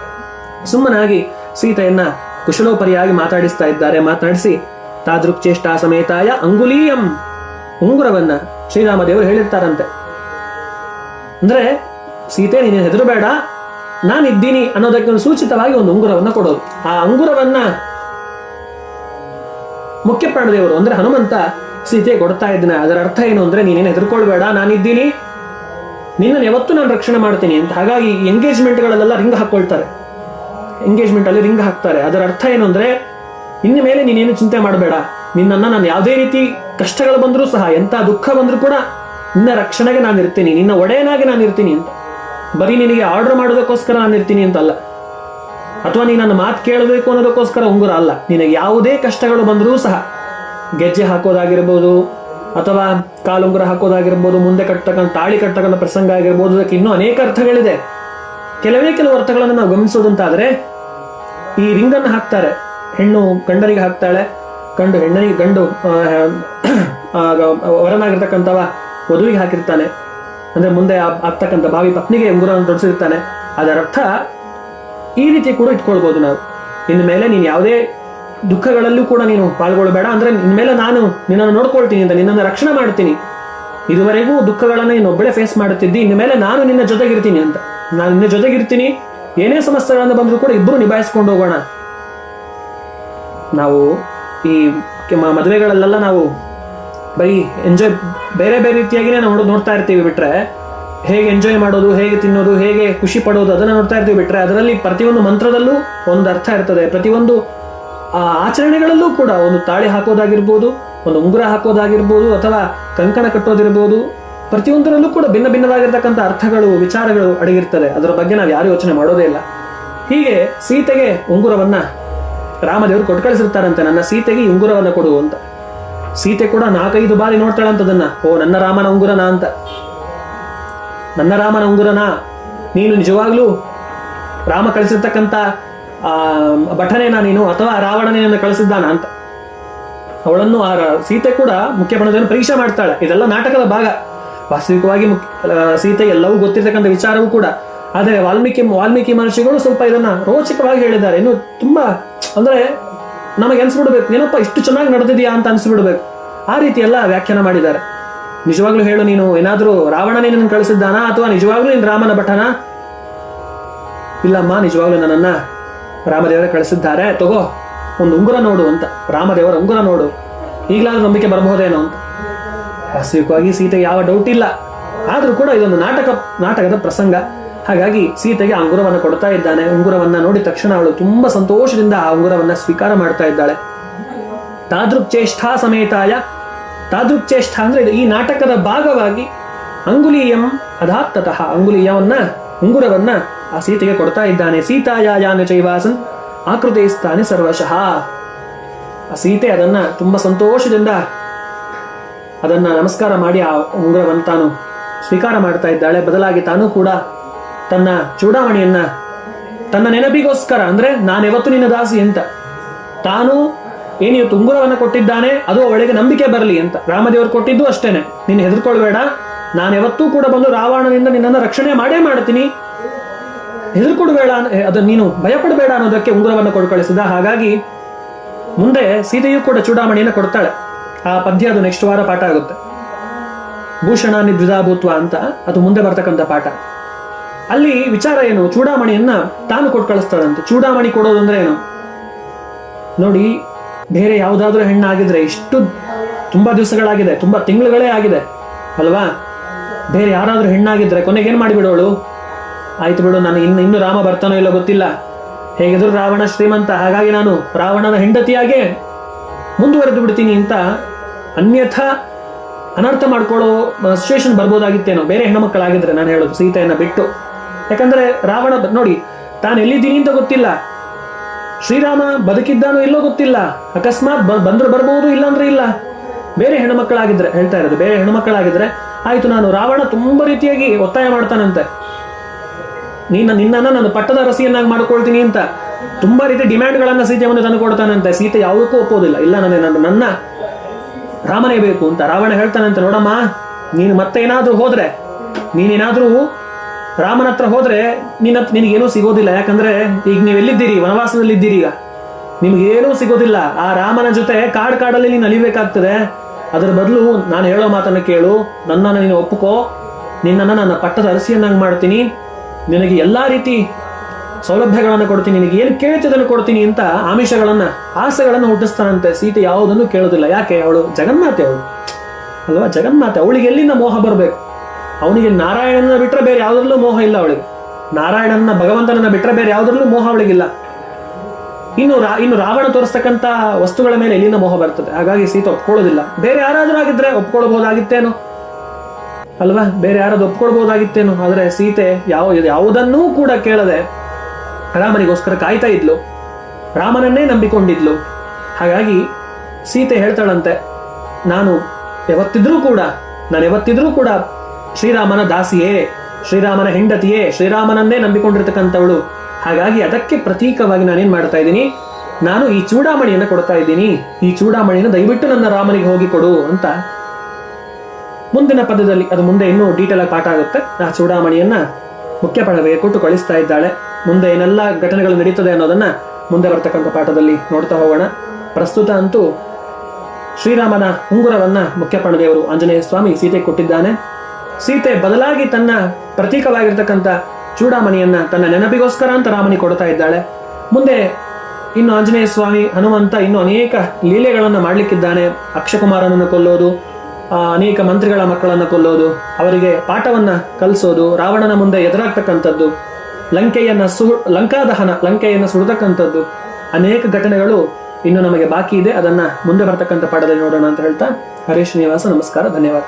ಸುಮ್ಮನಾಗಿ ಸೀತೆಯನ್ನ ಕುಶಲೋಪರಿಯಾಗಿ ಮಾತಾಡಿಸ್ತಾ ಇದ್ದಾರೆ. ಮಾತನಾಡಿಸಿ, ತಾದೃಕ್ ಚೇಷ್ಟಾ ಸಮೇತಾಯ ಅಂಗುಲೀಯಂ ಉಂಗುರವನ್ನ ಶ್ರೀರಾಮದೇವರು ಹೇಳಿರ್ತಾರಂತೆ. ಅಂದ್ರೆ ಸೀತೆ ನೀನು ಹೆದರಬೇಡ. ನಾನಿದ್ದೀನಿ ಅನ್ನೋದಕ್ಕೆ ಒಂದು ಸೂಚಿತವಾಗಿ ಒಂದು ಉಂಗುರವನ್ನ ಕೊಡೋದು. ಆ ಅಂಗುರವನ್ನ ಮುಖ್ಯ ಪ್ರಾಣದೇವರು ಅಂದ್ರೆ ಹನುಮಂತ ಸೀತೆ ಕೊಡ್ತಾ ಇದ್ದಾನೆ. ಅದರ ಅರ್ಥ ಏನು ಅಂದ್ರೆ ನೀನೇನು ಹೆದರ್ಕೊಳ್ಬೇಡ, ನಾನಿದ್ದೀನಿ. ನಿನ್ನನ್ನು ಯಾವತ್ತೂ ನಾನು ರಕ್ಷಣೆ ಮಾಡ್ತೀನಿ ಅಂತ. ಹಾಗಾಗಿ ಎಂಗೇಜ್ಮೆಂಟ್ಗಳಲ್ಲೆಲ್ಲ ರಿಂಗ್ ಹಾಕೊಳ್ತಾರೆ. ಎಂಗೇಜ್ಮೆಂಟ್ ಅಲ್ಲಿ ರಿಂಗ್ ಹಾಕ್ತಾರೆ. ಅದರ ಅರ್ಥ ಏನು ಅಂದ್ರೆ, ಇನ್ನು ಮೇಲೆ ನೀನೇನು ಚಿಂತೆ ಮಾಡಬೇಡ. ನಿನ್ನನ್ನ ನಾನು ಯಾವುದೇ ರೀತಿ ಕಷ್ಟಗಳು ಬಂದರೂ ಸಹ ಎಂತ ದುಃಖ ಬಂದರೂ ಕೂಡ ನಿನ್ನ ರಕ್ಷಣೆಗೆ ನಾನು ಇರ್ತೀನಿ ನಿನ್ನ ಒಡೆಯನಾಗಿ ನಾನು ಇರ್ತೀನಿ ಅಂತ. ಬರೀ ನಿನಗೆ ಆರ್ಡರ್ ಮಾಡೋದಕ್ಕೋಸ್ಕರ ನಾನು ಇರ್ತೀನಿ ಅಂತ ಅಲ್ಲ ಅಥವಾ ನೀ ನನ್ನ ಮಾತು ಕೇಳಬೇಕು ಅನ್ನೋದಕ್ಕೋಸ್ಕರ ಉಂಗುರ ಅಲ್ಲ ನಿನಗೆ ಯಾವುದೇ ಕಷ್ಟಗಳು ಬಂದರೂ ಸಹ ಗೆಜ್ಜೆ ಹಾಕೋದಾಗಿರ್ಬೋದು ಅಥವಾ ಕಾಲುಂಗುರ ಹಾಕೋದಾಗಿರ್ಬೋದು ಮುಂದೆ ಕಟ್ಟತಕ್ಕಂಥ ತಾಳಿ ಕಟ್ಟತಕ್ಕಂಥ ಪ್ರಸಂಗ ಆಗಿರ್ಬೋದು ಅದಕ್ಕೆ ಇನ್ನೂ ಅನೇಕ ಅರ್ಥಗಳಿದೆ ಕೆಲವೇ ಕೆಲವು ಅರ್ಥಗಳನ್ನು ನಾವು ಗಮನಿಸೋದಂತಾದರೆ ಈ ರಿಂಗನ್ನು ಹಾಕ್ತಾರೆ ಹೆಣ್ಣು ಗಂಡನಿಗೆ ಹಾಕ್ತಾಳೆ ಗಂಡು ಹೆಣ್ಣನಿಗೆ ಗಂಡು ವರನಾಗಿರ್ತಕ್ಕಂಥವ ವಧುವಿಗೆ ಹಾಕಿರ್ತಾನೆ ಅಂದ್ರೆ ಮುಂದೆ ಆಗ್ತಕ್ಕಂಥ ಭಾವಿ ಪತ್ನಿಗೆ ಉಂಗುರವನ್ನು ತೊಡಿಸಿರ್ತಾನೆ ಅದರ ಅರ್ಥ ಈ ರೀತಿ ಕೂಡ ಇಟ್ಕೊಳ್ಬೋದು ನಾವು. ಇನ್ನು ಮೇಲೆ ನೀನು ಯಾವುದೇ ದುಃಖಗಳಲ್ಲೂ ಕೂಡ ನೀನು ಪಾಲ್ಗೊಳ್ಳಬೇಡ. ಅಂದ್ರೆ ಇನ್ಮೇಲೆ ನಾನು ನಿನ್ನನ್ನು ನೋಡ್ಕೊಳ್ತೀನಿ ಅಂತ ನಿನ್ನನ್ನು ರಕ್ಷಣೆ ಮಾಡ್ತೀನಿ. ಇದುವರೆಗೂ ದುಃಖಗಳನ್ನ ನೀನು ಒಬ್ಬಳೇ ಫೇಸ್ ಮಾಡುತ್ತಿದ್ದಿ. ಇನ್ನು ಮೇಲೆ ನಾನು ನಿನ್ನ ಜೊತೆಗಿರ್ತೀನಿ ಅಂತ. ನಾನು ನಿನ್ನ ಜೊತೆಗಿರ್ತೀನಿ. ಏನೇ ಸಮಸ್ಯೆಗಳನ್ನು ಬಂದರೂ ಕೂಡ ಇಬ್ಬರು ನಿಭಾಯಿಸ್ಕೊಂಡು ಹೋಗೋಣ. ನಾವು ಈ ಮದುವೆಗಳಲ್ಲೆಲ್ಲ ನಾವು ಬರೀ ಎಂಜಾಯ್ ಬೇರೆ ಬೇರೆ ರೀತಿಯಾಗಿನೇ ನಾವು ನೋಡ್- ನೋಡ್ತಾ ಇರ್ತೀವಿ ಬಿಟ್ರೆ, ಹೇಗೆ ಎಂಜಾಯ್ ಮಾಡೋದು, ಹೇಗೆ ತಿನ್ನೋದು, ಹೇಗೆ ಖುಷಿ ಪಡೋದು ಅದನ್ನು ನೋಡ್ತಾ ಇರ್ತೀವಿ ಬಿಟ್ರೆ, ಅದರಲ್ಲಿ ಪ್ರತಿಯೊಂದು ಮಂತ್ರದಲ್ಲೂ ಒಂದು ಅರ್ಥ ಇರ್ತದೆ. ಪ್ರತಿಯೊಂದು, ಆ, ಆಚರಣೆಗಳಲ್ಲೂ ಕೂಡ ಒಂದು ತಾಳಿ ಹಾಕೋದಾಗಿರ್ಬೋದು, ಒಂದು ಉಂಗುರ ಹಾಕೋದಾಗಿರ್ಬೋದು, ಅಥವಾ ಕಂಕಣ ಕಟ್ಟೋದಿರ್ಬೋದು, ಪ್ರತಿಯೊಂದರಲ್ಲೂ ಕೂಡ ಭಿನ್ನ ಭಿನ್ನವಾಗಿರ್ತಕ್ಕಂಥ ಅರ್ಥಗಳು, ವಿಚಾರಗಳು ಅಡಗಿರ್ತದೆ. ಅದರ ಬಗ್ಗೆ ನಾವು ಯಾರು ಯೋಚನೆ ಮಾಡೋದೇ ಇಲ್ಲ. ಹೀಗೆ ಸೀತೆಗೆ ಉಂಗುರವನ್ನ ರಾಮದೇವರು ಕೊಟ್ಟು ಕಳಿಸಿರ್ತಾರಂತೆ ನನ್ನ ಸೀತೆಗೆ ಉಂಗುರವನ್ನ ಕೊಡು ಅಂತ. ಸೀತೆ ಕೂಡ ನಾಲ್ಕೈದು ಬಾರಿ ನೋಡ್ತಾಳಂತದನ್ನ. ಓ, ನನ್ನ ರಾಮನ ಉಂಗುರನ ಅಂತ. ನನ್ನ ರಾಮನ ಉಂಗುರನ? ನೀನು ನಿಜವಾಗ್ಲೂ ರಾಮ ಕಳಿಸಿರ್ತಕ್ಕಂಥ ಭಟನೇನ ನೀನು ಅಥವಾ ರಾವಣನೇನ ಕಳಿಸಿದ್ದಾನ ಅಂತ. ಅವಳನ್ನು ಆ ಸೀತೆ ಕೂಡ ಮುಖ್ಯ ಬಣ್ಣದನ್ನು ಪರೀಕ್ಷೆ ಮಾಡ್ತಾಳೆ. ಇದೆಲ್ಲ ನಾಟಕದ ಭಾಗ. ವಾಸ್ತವಿಕವಾಗಿ ಸೀತೆ ಎಲ್ಲವೂ ಗೊತ್ತಿರ್ತಕ್ಕಂಥ ವಿಚಾರವೂ ಕೂಡ. ಆದರೆ ವಾಲ್ಮೀಕಿ ವಾಲ್ಮೀಕಿ ಮಹರ್ಷಿಗಳು ಸ್ವಲ್ಪ ಇದನ್ನ ರೋಚಕವಾಗಿ ಹೇಳಿದ್ದಾರೆ. ಇನ್ನು ತುಂಬಾ, ಅಂದ್ರೆ ನಮಗೆ ಅನ್ಸ್ಬಿಡ್ಬೇಕು, ಏನಪ್ಪ ಇಷ್ಟು ಚೆನ್ನಾಗಿ ನಡೆದಿದೆಯಾ ಅಂತ ಅನ್ಸ್ಬಿಡ್ಬೇಕು. ಆ ರೀತಿ ಎಲ್ಲ ವ್ಯಾಖ್ಯಾನ ಮಾಡಿದ್ದಾರೆ. ನಿಜವಾಗ್ಲೂ ಹೇಳು ನೀನು, ಏನಾದ್ರೂ ರಾವಣನೇ ನಿನ್ನ ಕಳಿಸಿದ್ದಾನಾ ಅಥವಾ ನಿಜವಾಗ್ಲೂ ನೀನು ರಾಮನ ಭಟನ? ಇಲ್ಲಮ್ಮ, ನಿಜವಾಗ್ಲೂ ನನ್ನನ್ನ ರಾಮದೇವರೇ ಕಳಿಸಿದ್ದಾರೆ. ತಗೋ, ಒಂದು ಉಂಗುರ ನೋಡು ಅಂತ. ರಾಮದೇವರ ಉಂಗುರ ನೋಡು. ಈಗಲಾದ್ರೂ ನಂಬಿಕೆ ಬರಬಹುದೇನೋ ಅಂತ. ವಾಸ್ತವಿಕವಾಗಿ ಸೀತೆ ಯಾವ ಡೌಟ್ ಇಲ್ಲ. ಆದ್ರೂ ಕೂಡ ಇದೊಂದು ನಾಟಕ, ನಾಟಕದ ಪ್ರಸಂಗ. ಹಾಗಾಗಿ ಸೀತೆಗೆ ಆ ಉಂಗುರವನ್ನು ಕೊಡ್ತಾ ಇದ್ದಾನೆ. ಉಂಗುರವನ್ನ ನೋಡಿದ ತಕ್ಷಣ ಅವಳು ತುಂಬಾ ಸಂತೋಷದಿಂದ ಆ ಉಂಗುರವನ್ನ ಸ್ವೀಕಾರ ಮಾಡ್ತಾ ಇದ್ದಾಳೆ. ತಾದೃಕ್ ಚೇಷ್ಟಾ ಸಮೇತಾಯ. ತಾದೃಕ್ ಚೇಷ್ಟ ಅಂದ್ರೆ ಈ ನಾಟಕದ ಭಾಗವಾಗಿ ಅಂಗುಲೀಯಂ ಅಧಾತ್ತತಃ. ಅಂಗುಲಿಯವನ್ನ ಉಂಗುರವನ್ನ ಆ ಸೀತೆಗೆ ಕೊಡ್ತಾ ಇದ್ದಾನೆ. ಸೀತಾಯ ಯಾನ ಚೈವಾಸನ್ ಆಕೃತಿಸ್ತಾನೆ ಸರ್ವಶಃ. ಆ ಸೀತೆ ಅದನ್ನ ತುಂಬಾ ಸಂತೋಷದಿಂದ ಅದನ್ನ ನಮಸ್ಕಾರ ಮಾಡಿ ಆ ಉಂಗುರವನ್ನು ತಾನು ಸ್ವೀಕಾರ ಮಾಡ್ತಾ ಇದ್ದಾಳೆ. ಬದಲಾಗಿ ತಾನು ಕೂಡ ತನ್ನ ಚೂಡಾವಣಿಯನ್ನ, ತನ್ನ ನೆನಪಿಗೋಸ್ಕರ, ಅಂದ್ರೆ ನಾನೆವತ್ತು ನಿನ್ನ ದಾಸಿ ಅಂತ. ತಾನು ಏನು ಇವತ್ತು ಉಂಗುರವನ್ನು ಕೊಟ್ಟಿದ್ದಾನೆ, ಅದು ಅವಳಿಗೆ ನಂಬಿಕೆ ಬರಲಿ ಅಂತ. ರಾಮದೇವರು ಕೊಟ್ಟಿದ್ದು ಅಷ್ಟೇನೆ. ನೀನು ಹೆದರ್ಕೊಳ್ಬೇಡ. ನಾನು ಯಾವತ್ತೂ ಕೂಡ ಬಂದು ರಾವಣನಿಂದ ನಿನ್ನನ್ನು ರಕ್ಷಣೆ ಮಾಡೇ ಮಾಡ್ತೀನಿ. ಹೆದರ್ಕೊಡ್ಬೇಡ ಅದು ನೀನು ಭಯಪಡಬೇಡ ಅನ್ನೋದಕ್ಕೆ ಉಂಗುರವನ್ನು ಕೊಡು ಕಳಿಸಿದ. ಹಾಗಾಗಿ ಮುಂದೆ ಸೀತೆಯೂ ಕೂಡ ಚೂಡಾಮಣಿಯನ್ನು ಕೊಡ್ತಾಳೆ. ಆ ಪದ್ಯ ಅದು ನೆಕ್ಸ್ಟ್ ವಾರ ಪಾಠ ಆಗುತ್ತೆ. ಭೂಷಣ ನಿದ್ವಿಧಾಭೂತ್ವ ಅಂತ ಅದು ಮುಂದೆ ಬರ್ತಕ್ಕಂಥ ಪಾಠ. ಅಲ್ಲಿ ವಿಚಾರ ಏನು? ಚೂಡಾಮಣಿಯನ್ನ ತಾನು ಕೊಟ್ಟು ಕಳಿಸ್ತಾಳಂತೆ. ಚೂಡಾಮಣಿ ಕೊಡೋದು ಅಂದ್ರೆ ಏನು? ನೋಡಿ, ಬೇರೆ ಯಾವುದಾದ್ರೂ ಹೆಣ್ಣಾಗಿದ್ರೆ ಇಷ್ಟು ತುಂಬಾ ದಿವಸಗಳಾಗಿದೆ, ತುಂಬಾ ತಿಂಗಳುಗಳೇ ಆಗಿದೆ, ಅಲ್ವಾ? ಬೇರೆ ಯಾರಾದ್ರೂ ಹೆಣ್ಣಾಗಿದ್ರೆ ಕೊನೆಗೆ ಏನ್ ಮಾಡಿಬಿಡೋಳು? ಆಯ್ತು ಬಿಡು, ನಾನು ಇನ್ನು ಇನ್ನು ರಾಮ ಬರ್ತಾನೋ ಇಲ್ಲೋ ಗೊತ್ತಿಲ್ಲ. ಹೇಗಿದ್ರು ರಾವಣ ಶ್ರೀಮಂತ, ಹಾಗಾಗಿ ನಾನು ರಾವಣನ ಹೆಂಡತಿಯಾಗೆ ಮುಂದುವರೆದು ಬಿಡ್ತೀನಿ ಅಂತ ಅನ್ಯಥ ಅನರ್ಥ ಮಾಡ್ಕೊಳ್ಳೋ ಸಿಚುವೇಶನ್ ಬರ್ಬೋದಾಗಿತ್ತೇನೋ. ಬೇರೆ ಹೆಣ್ಮಕ್ಕಳಾಗಿದ್ರೆ ನಾನು ಹೇಳೋದು, ಸೀತೆಯನ್ನ ಬಿಟ್ಟು. ಯಾಕಂದ್ರೆ ರಾವಣ ನೋಡಿ, ತಾನು ಎಲ್ಲಿದ್ದೀನಿ ಅಂತ ಗೊತ್ತಿಲ್ಲ. ಶ್ರೀರಾಮ ಬದುಕಿದ್ದಾನೋ ಇಲ್ಲೋ ಗೊತ್ತಿಲ್ಲ. ಅಕಸ್ಮಾತ್ ಬಂದ್ರೆ ಬರ್ಬೋದು ಇಲ್ಲಾಂದ್ರೆ ಇಲ್ಲ. ಬೇರೆ ಹೆಣ್ಮಕ್ಕಳಾಗಿದ್ರೆ ಹೇಳ್ತಾ ಇರೋದು, ಬೇರೆ ಹೆಣ್ಮಕ್ಕಳಾಗಿದ್ರೆ ಆಯ್ತು, ನಾನು ರಾವಣ ತುಂಬಾ ರೀತಿಯಾಗಿ ಒತ್ತಾಯ ಮಾಡ್ತಾನಂತೆ. ನಿನ್ನ ನಿನ್ನನ್ನ ನಾನು ಪಟ್ಟದ ರಸಿಯನ್ನಾಗಿ ಮಾಡ್ಕೊಳ್ತೀನಿ ಅಂತ ತುಂಬಾ ರೀತಿ ಡಿಮ್ಯಾಂಡ್ಗಳನ್ನ ಸೀತೆ ಮುಂದೆ ತಂದು ಕೊಡ್ತಾನಂತೆ. ಸೀತೆ ಯಾವುದಕ್ಕೂ ಒಪ್ಪೋದಿಲ್ಲ. ಇಲ್ಲ ನನಗೆ ನನ್ನ ನನ್ನ ರಾಮನೇ ಬೇಕು ಅಂತ ರಾವಣ ಹೇಳ್ತಾನಂತೆ, ನೋಡಮ್ಮ, ನೀನು ಮತ್ತೆ ಏನಾದ್ರೂ ಹೋದ್ರೆ, ನೀನೇನಾದ್ರೂ ರಾಮನ ಹತ್ರ ಹೋದ್ರೆ ನಿನ್ನ ನಿನಗೇನೂ ಸಿಗೋದಿಲ್ಲ. ಯಾಕಂದ್ರೆ ಈಗ ನೀವು ಎಲ್ಲಿದ್ದೀರಿ? ವನವಾಸದಲ್ಲಿದ್ದೀರಿ ಈಗ. ನಿಮ್ಗೇನೂ ಸಿಗೋದಿಲ್ಲ. ಆ ರಾಮನ ಜೊತೆ ಕಾಡ್ ಕಾಡಲ್ಲಿ ನೀನು ಅಲಿಬೇಕಾಗ್ತದೆ ಅದರ ಬದಲು ನಾನು ಹೇಳೋ ಮಾತನ್ನ ಕೇಳು. ನನ್ನನ್ನು ನೀನು ಒಪ್ಪುಕೋ. ನಿನ್ನನ್ನು ನನ್ನ ಪಟ್ಟದ ಅರಸಿಯನ್ನಾಗಿ ಮಾಡ್ತೀನಿ. ನಿನಗೆ ಎಲ್ಲಾ ರೀತಿ ಸೌಲಭ್ಯಗಳನ್ನು ಕೊಡ್ತೀನಿ. ನಿನಗೆ ಏನು ಕೇಳ್ತಿದ್ದನ್ನು ಕೊಡ್ತೀನಿ ಅಂತ ಆಮಿಷಗಳನ್ನು, ಆಸೆಗಳನ್ನು ಹುಟ್ಟಿಸ್ತಾನಂತೆ. ಸೀತೆ ಯಾವುದನ್ನು ಕೇಳೋದಿಲ್ಲ. ಯಾಕೆ? ಅವಳು ಜಗನ್ಮಾತೆ ಅವಳು. ಅಲ್ವಾ? ಜಗನ್ಮಾತೆ ಅವಳಿಗೆ ಎಲ್ಲಿಂದ ಮೋಹ ಬರಬೇಕು? ಅವನಿಗೆ ನಾರಾಯಣನ ಬಿಟ್ರೆ ಬೇರೆ ಯಾವುದರಲ್ಲೂ ಮೋಹ ಇಲ್ಲ ಅವಳಿಗೆ. ನಾರಾಯಣನ ಭಗವಂತನನ್ನ ಬಿಟ್ರೆ ಬೇರೆ ಯಾವುದರಲ್ಲೂ ಮೋಹ ಅವಳಿಗಿಲ್ಲ. ಇನ್ನು ರಾ, ಇನ್ನು ರಾವಣ ತೋರಿಸ್ತಕ್ಕಂಥ ವಸ್ತುಗಳ ಮೇಲೆ ಎಲ್ಲಿಂದ ಮೋಹ ಬರ್ತದೆ? ಹಾಗಾಗಿ ಸೀತೆ ಒಪ್ಕೊಳ್ಳೋದಿಲ್ಲ. ಬೇರೆ ಯಾರಾದರೂ ಆಗಿದ್ರೆ ಒಪ್ಕೊಳ್ಬಹುದಾಗಿತ್ತೇನೋ ಅಲ್ವಾ? ಬೇರೆ ಯಾರಾದ್ರೂ ಒಪ್ಕೊಳ್ಬಹುದಾಗಿತ್ತೇನೋ ಆದರೆ ಸೀತೆ ಯಾವ, ಯಾವುದನ್ನೂ ಕೂಡ ಕೇಳದೆ ರಾಮನಿಗೋಸ್ಕರ ಕಾಯ್ತಾ ಇದ್ಲು. ರಾಮನನ್ನೇ ನಂಬಿಕೊಂಡಿದ್ಲು. ಹಾಗಾಗಿ ಸೀತೆ ಹೇಳ್ತಾಳಂತೆ, ನಾನು ಯಾವತ್ತಿದ್ರೂ ಕೂಡ, ನಾನು ಯಾವತ್ತಿದ್ರೂ ಕೂಡ ಶ್ರೀರಾಮನ ದಾಸಿಯೇ, ಶ್ರೀರಾಮನ ಹೆಂಡತಿಯೇ, ಶ್ರೀರಾಮನನ್ನೇ ನಂಬಿಕೊಂಡಿರ್ತಕ್ಕಂಥವಳು. ಹಾಗಾಗಿ ಅದಕ್ಕೆ ಪ್ರತೀಕವಾಗಿ ನಾನೇನ್ ಮಾಡ್ತಾ ಇದ್ದೀನಿ? ನಾನು ಈ ಚೂಡಾಮಣಿಯನ್ನು ಕೊಡ್ತಾ ಇದ್ದೀನಿ. ಈ ಚೂಡಾಮಣಿಯನ್ನು ದಯವಿಟ್ಟು ನನ್ನ ರಾಮನಿಗೆ ಹೋಗಿ ಕೊಡು ಅಂತ. ಮುಂದಿನ ಪದದಲ್ಲಿ ಅದು ಮುಂದೆ ಇನ್ನೂ ಡೀಟೇಲ್ ಆಗಿ ಪಾಠ ಆಗುತ್ತೆ. ಆ ಚೂಡಾಮಣಿಯನ್ನ ಮುಖ್ಯ ಪಡವೆಗೆ ಕೊಟ್ಟು ಕಳಿಸ್ತಾ ಇದ್ದಾಳೆ. ಮುಂದೆ ಏನೆಲ್ಲ ಘಟನೆಗಳು ನಡೀತದೆ ಅನ್ನೋದನ್ನ ಮುಂದೆ ಬರ್ತಕ್ಕಂಥ ಪಾಠದಲ್ಲಿ ನೋಡ್ತಾ ಹೋಗೋಣ. ಪ್ರಸ್ತುತ ಅಂತೂ ಶ್ರೀರಾಮನ ಉಂಗುರವನ್ನ ಮುಖ್ಯ ಪಣದೇವರು ಆಂಜನೇಯ ಸ್ವಾಮಿ ಸೀತೆ ಕೊಟ್ಟಿದ್ದಾನೆ. ಸೀತೆ ಬದಲಾಗಿ ತನ್ನ ಪ್ರತೀಕವಾಗಿರ್ತಕ್ಕಂಥ ಚೂಡಾಮಣಿಯನ್ನ ತನ್ನ ನೆನಪಿಗೋಸ್ಕರ ಅಂತ ರಾಮನಿ ಕೊಡ್ತಾ ಇದ್ದಾಳೆ. ಮುಂದೆ ಇನ್ನು ಆಂಜನೇಯ ಸ್ವಾಮಿ ಹನುಮಂತ ಇನ್ನು ಅನೇಕ ಲೀಲೆಗಳನ್ನು ಮಾಡ್ಲಿಕ್ಕಿದ್ದಾನೆ. ಅಕ್ಷಕುಮಾರನನ್ನು ಕೊಲ್ಲೋದು ಅನೇಕ ಮಂತ್ರಿಗಳ ಮಕ್ಕಳನ್ನು ಕೊಲ್ಲೋದು, ಅವರಿಗೆ ಪಾಠವನ್ನ ಕಲಿಸೋದು, ರಾವಣನ ಮುಂದೆ ಎದುರಾಗ್ತಕ್ಕಂಥದ್ದು, ಲಂಕೆಯನ್ನ ಸು ಲಂಕಾದಹನ ಲಂಕೆಯನ್ನು ಸುಡತಕ್ಕಂಥದ್ದು, ಅನೇಕ ಘಟನೆಗಳು ಇನ್ನು ನಮಗೆ ಬಾಕಿ ಇದೆ. ಅದನ್ನ ಮುಂದೆ ಬರ್ತಕ್ಕಂಥ ಪಾಠದಲ್ಲಿ ನೋಡೋಣ ಅಂತ ಹೇಳ್ತಾ ಹರೀಶ್ ಶ್ರೀನಿವಾಸ, ನಮಸ್ಕಾರ, ಧನ್ಯವಾದ.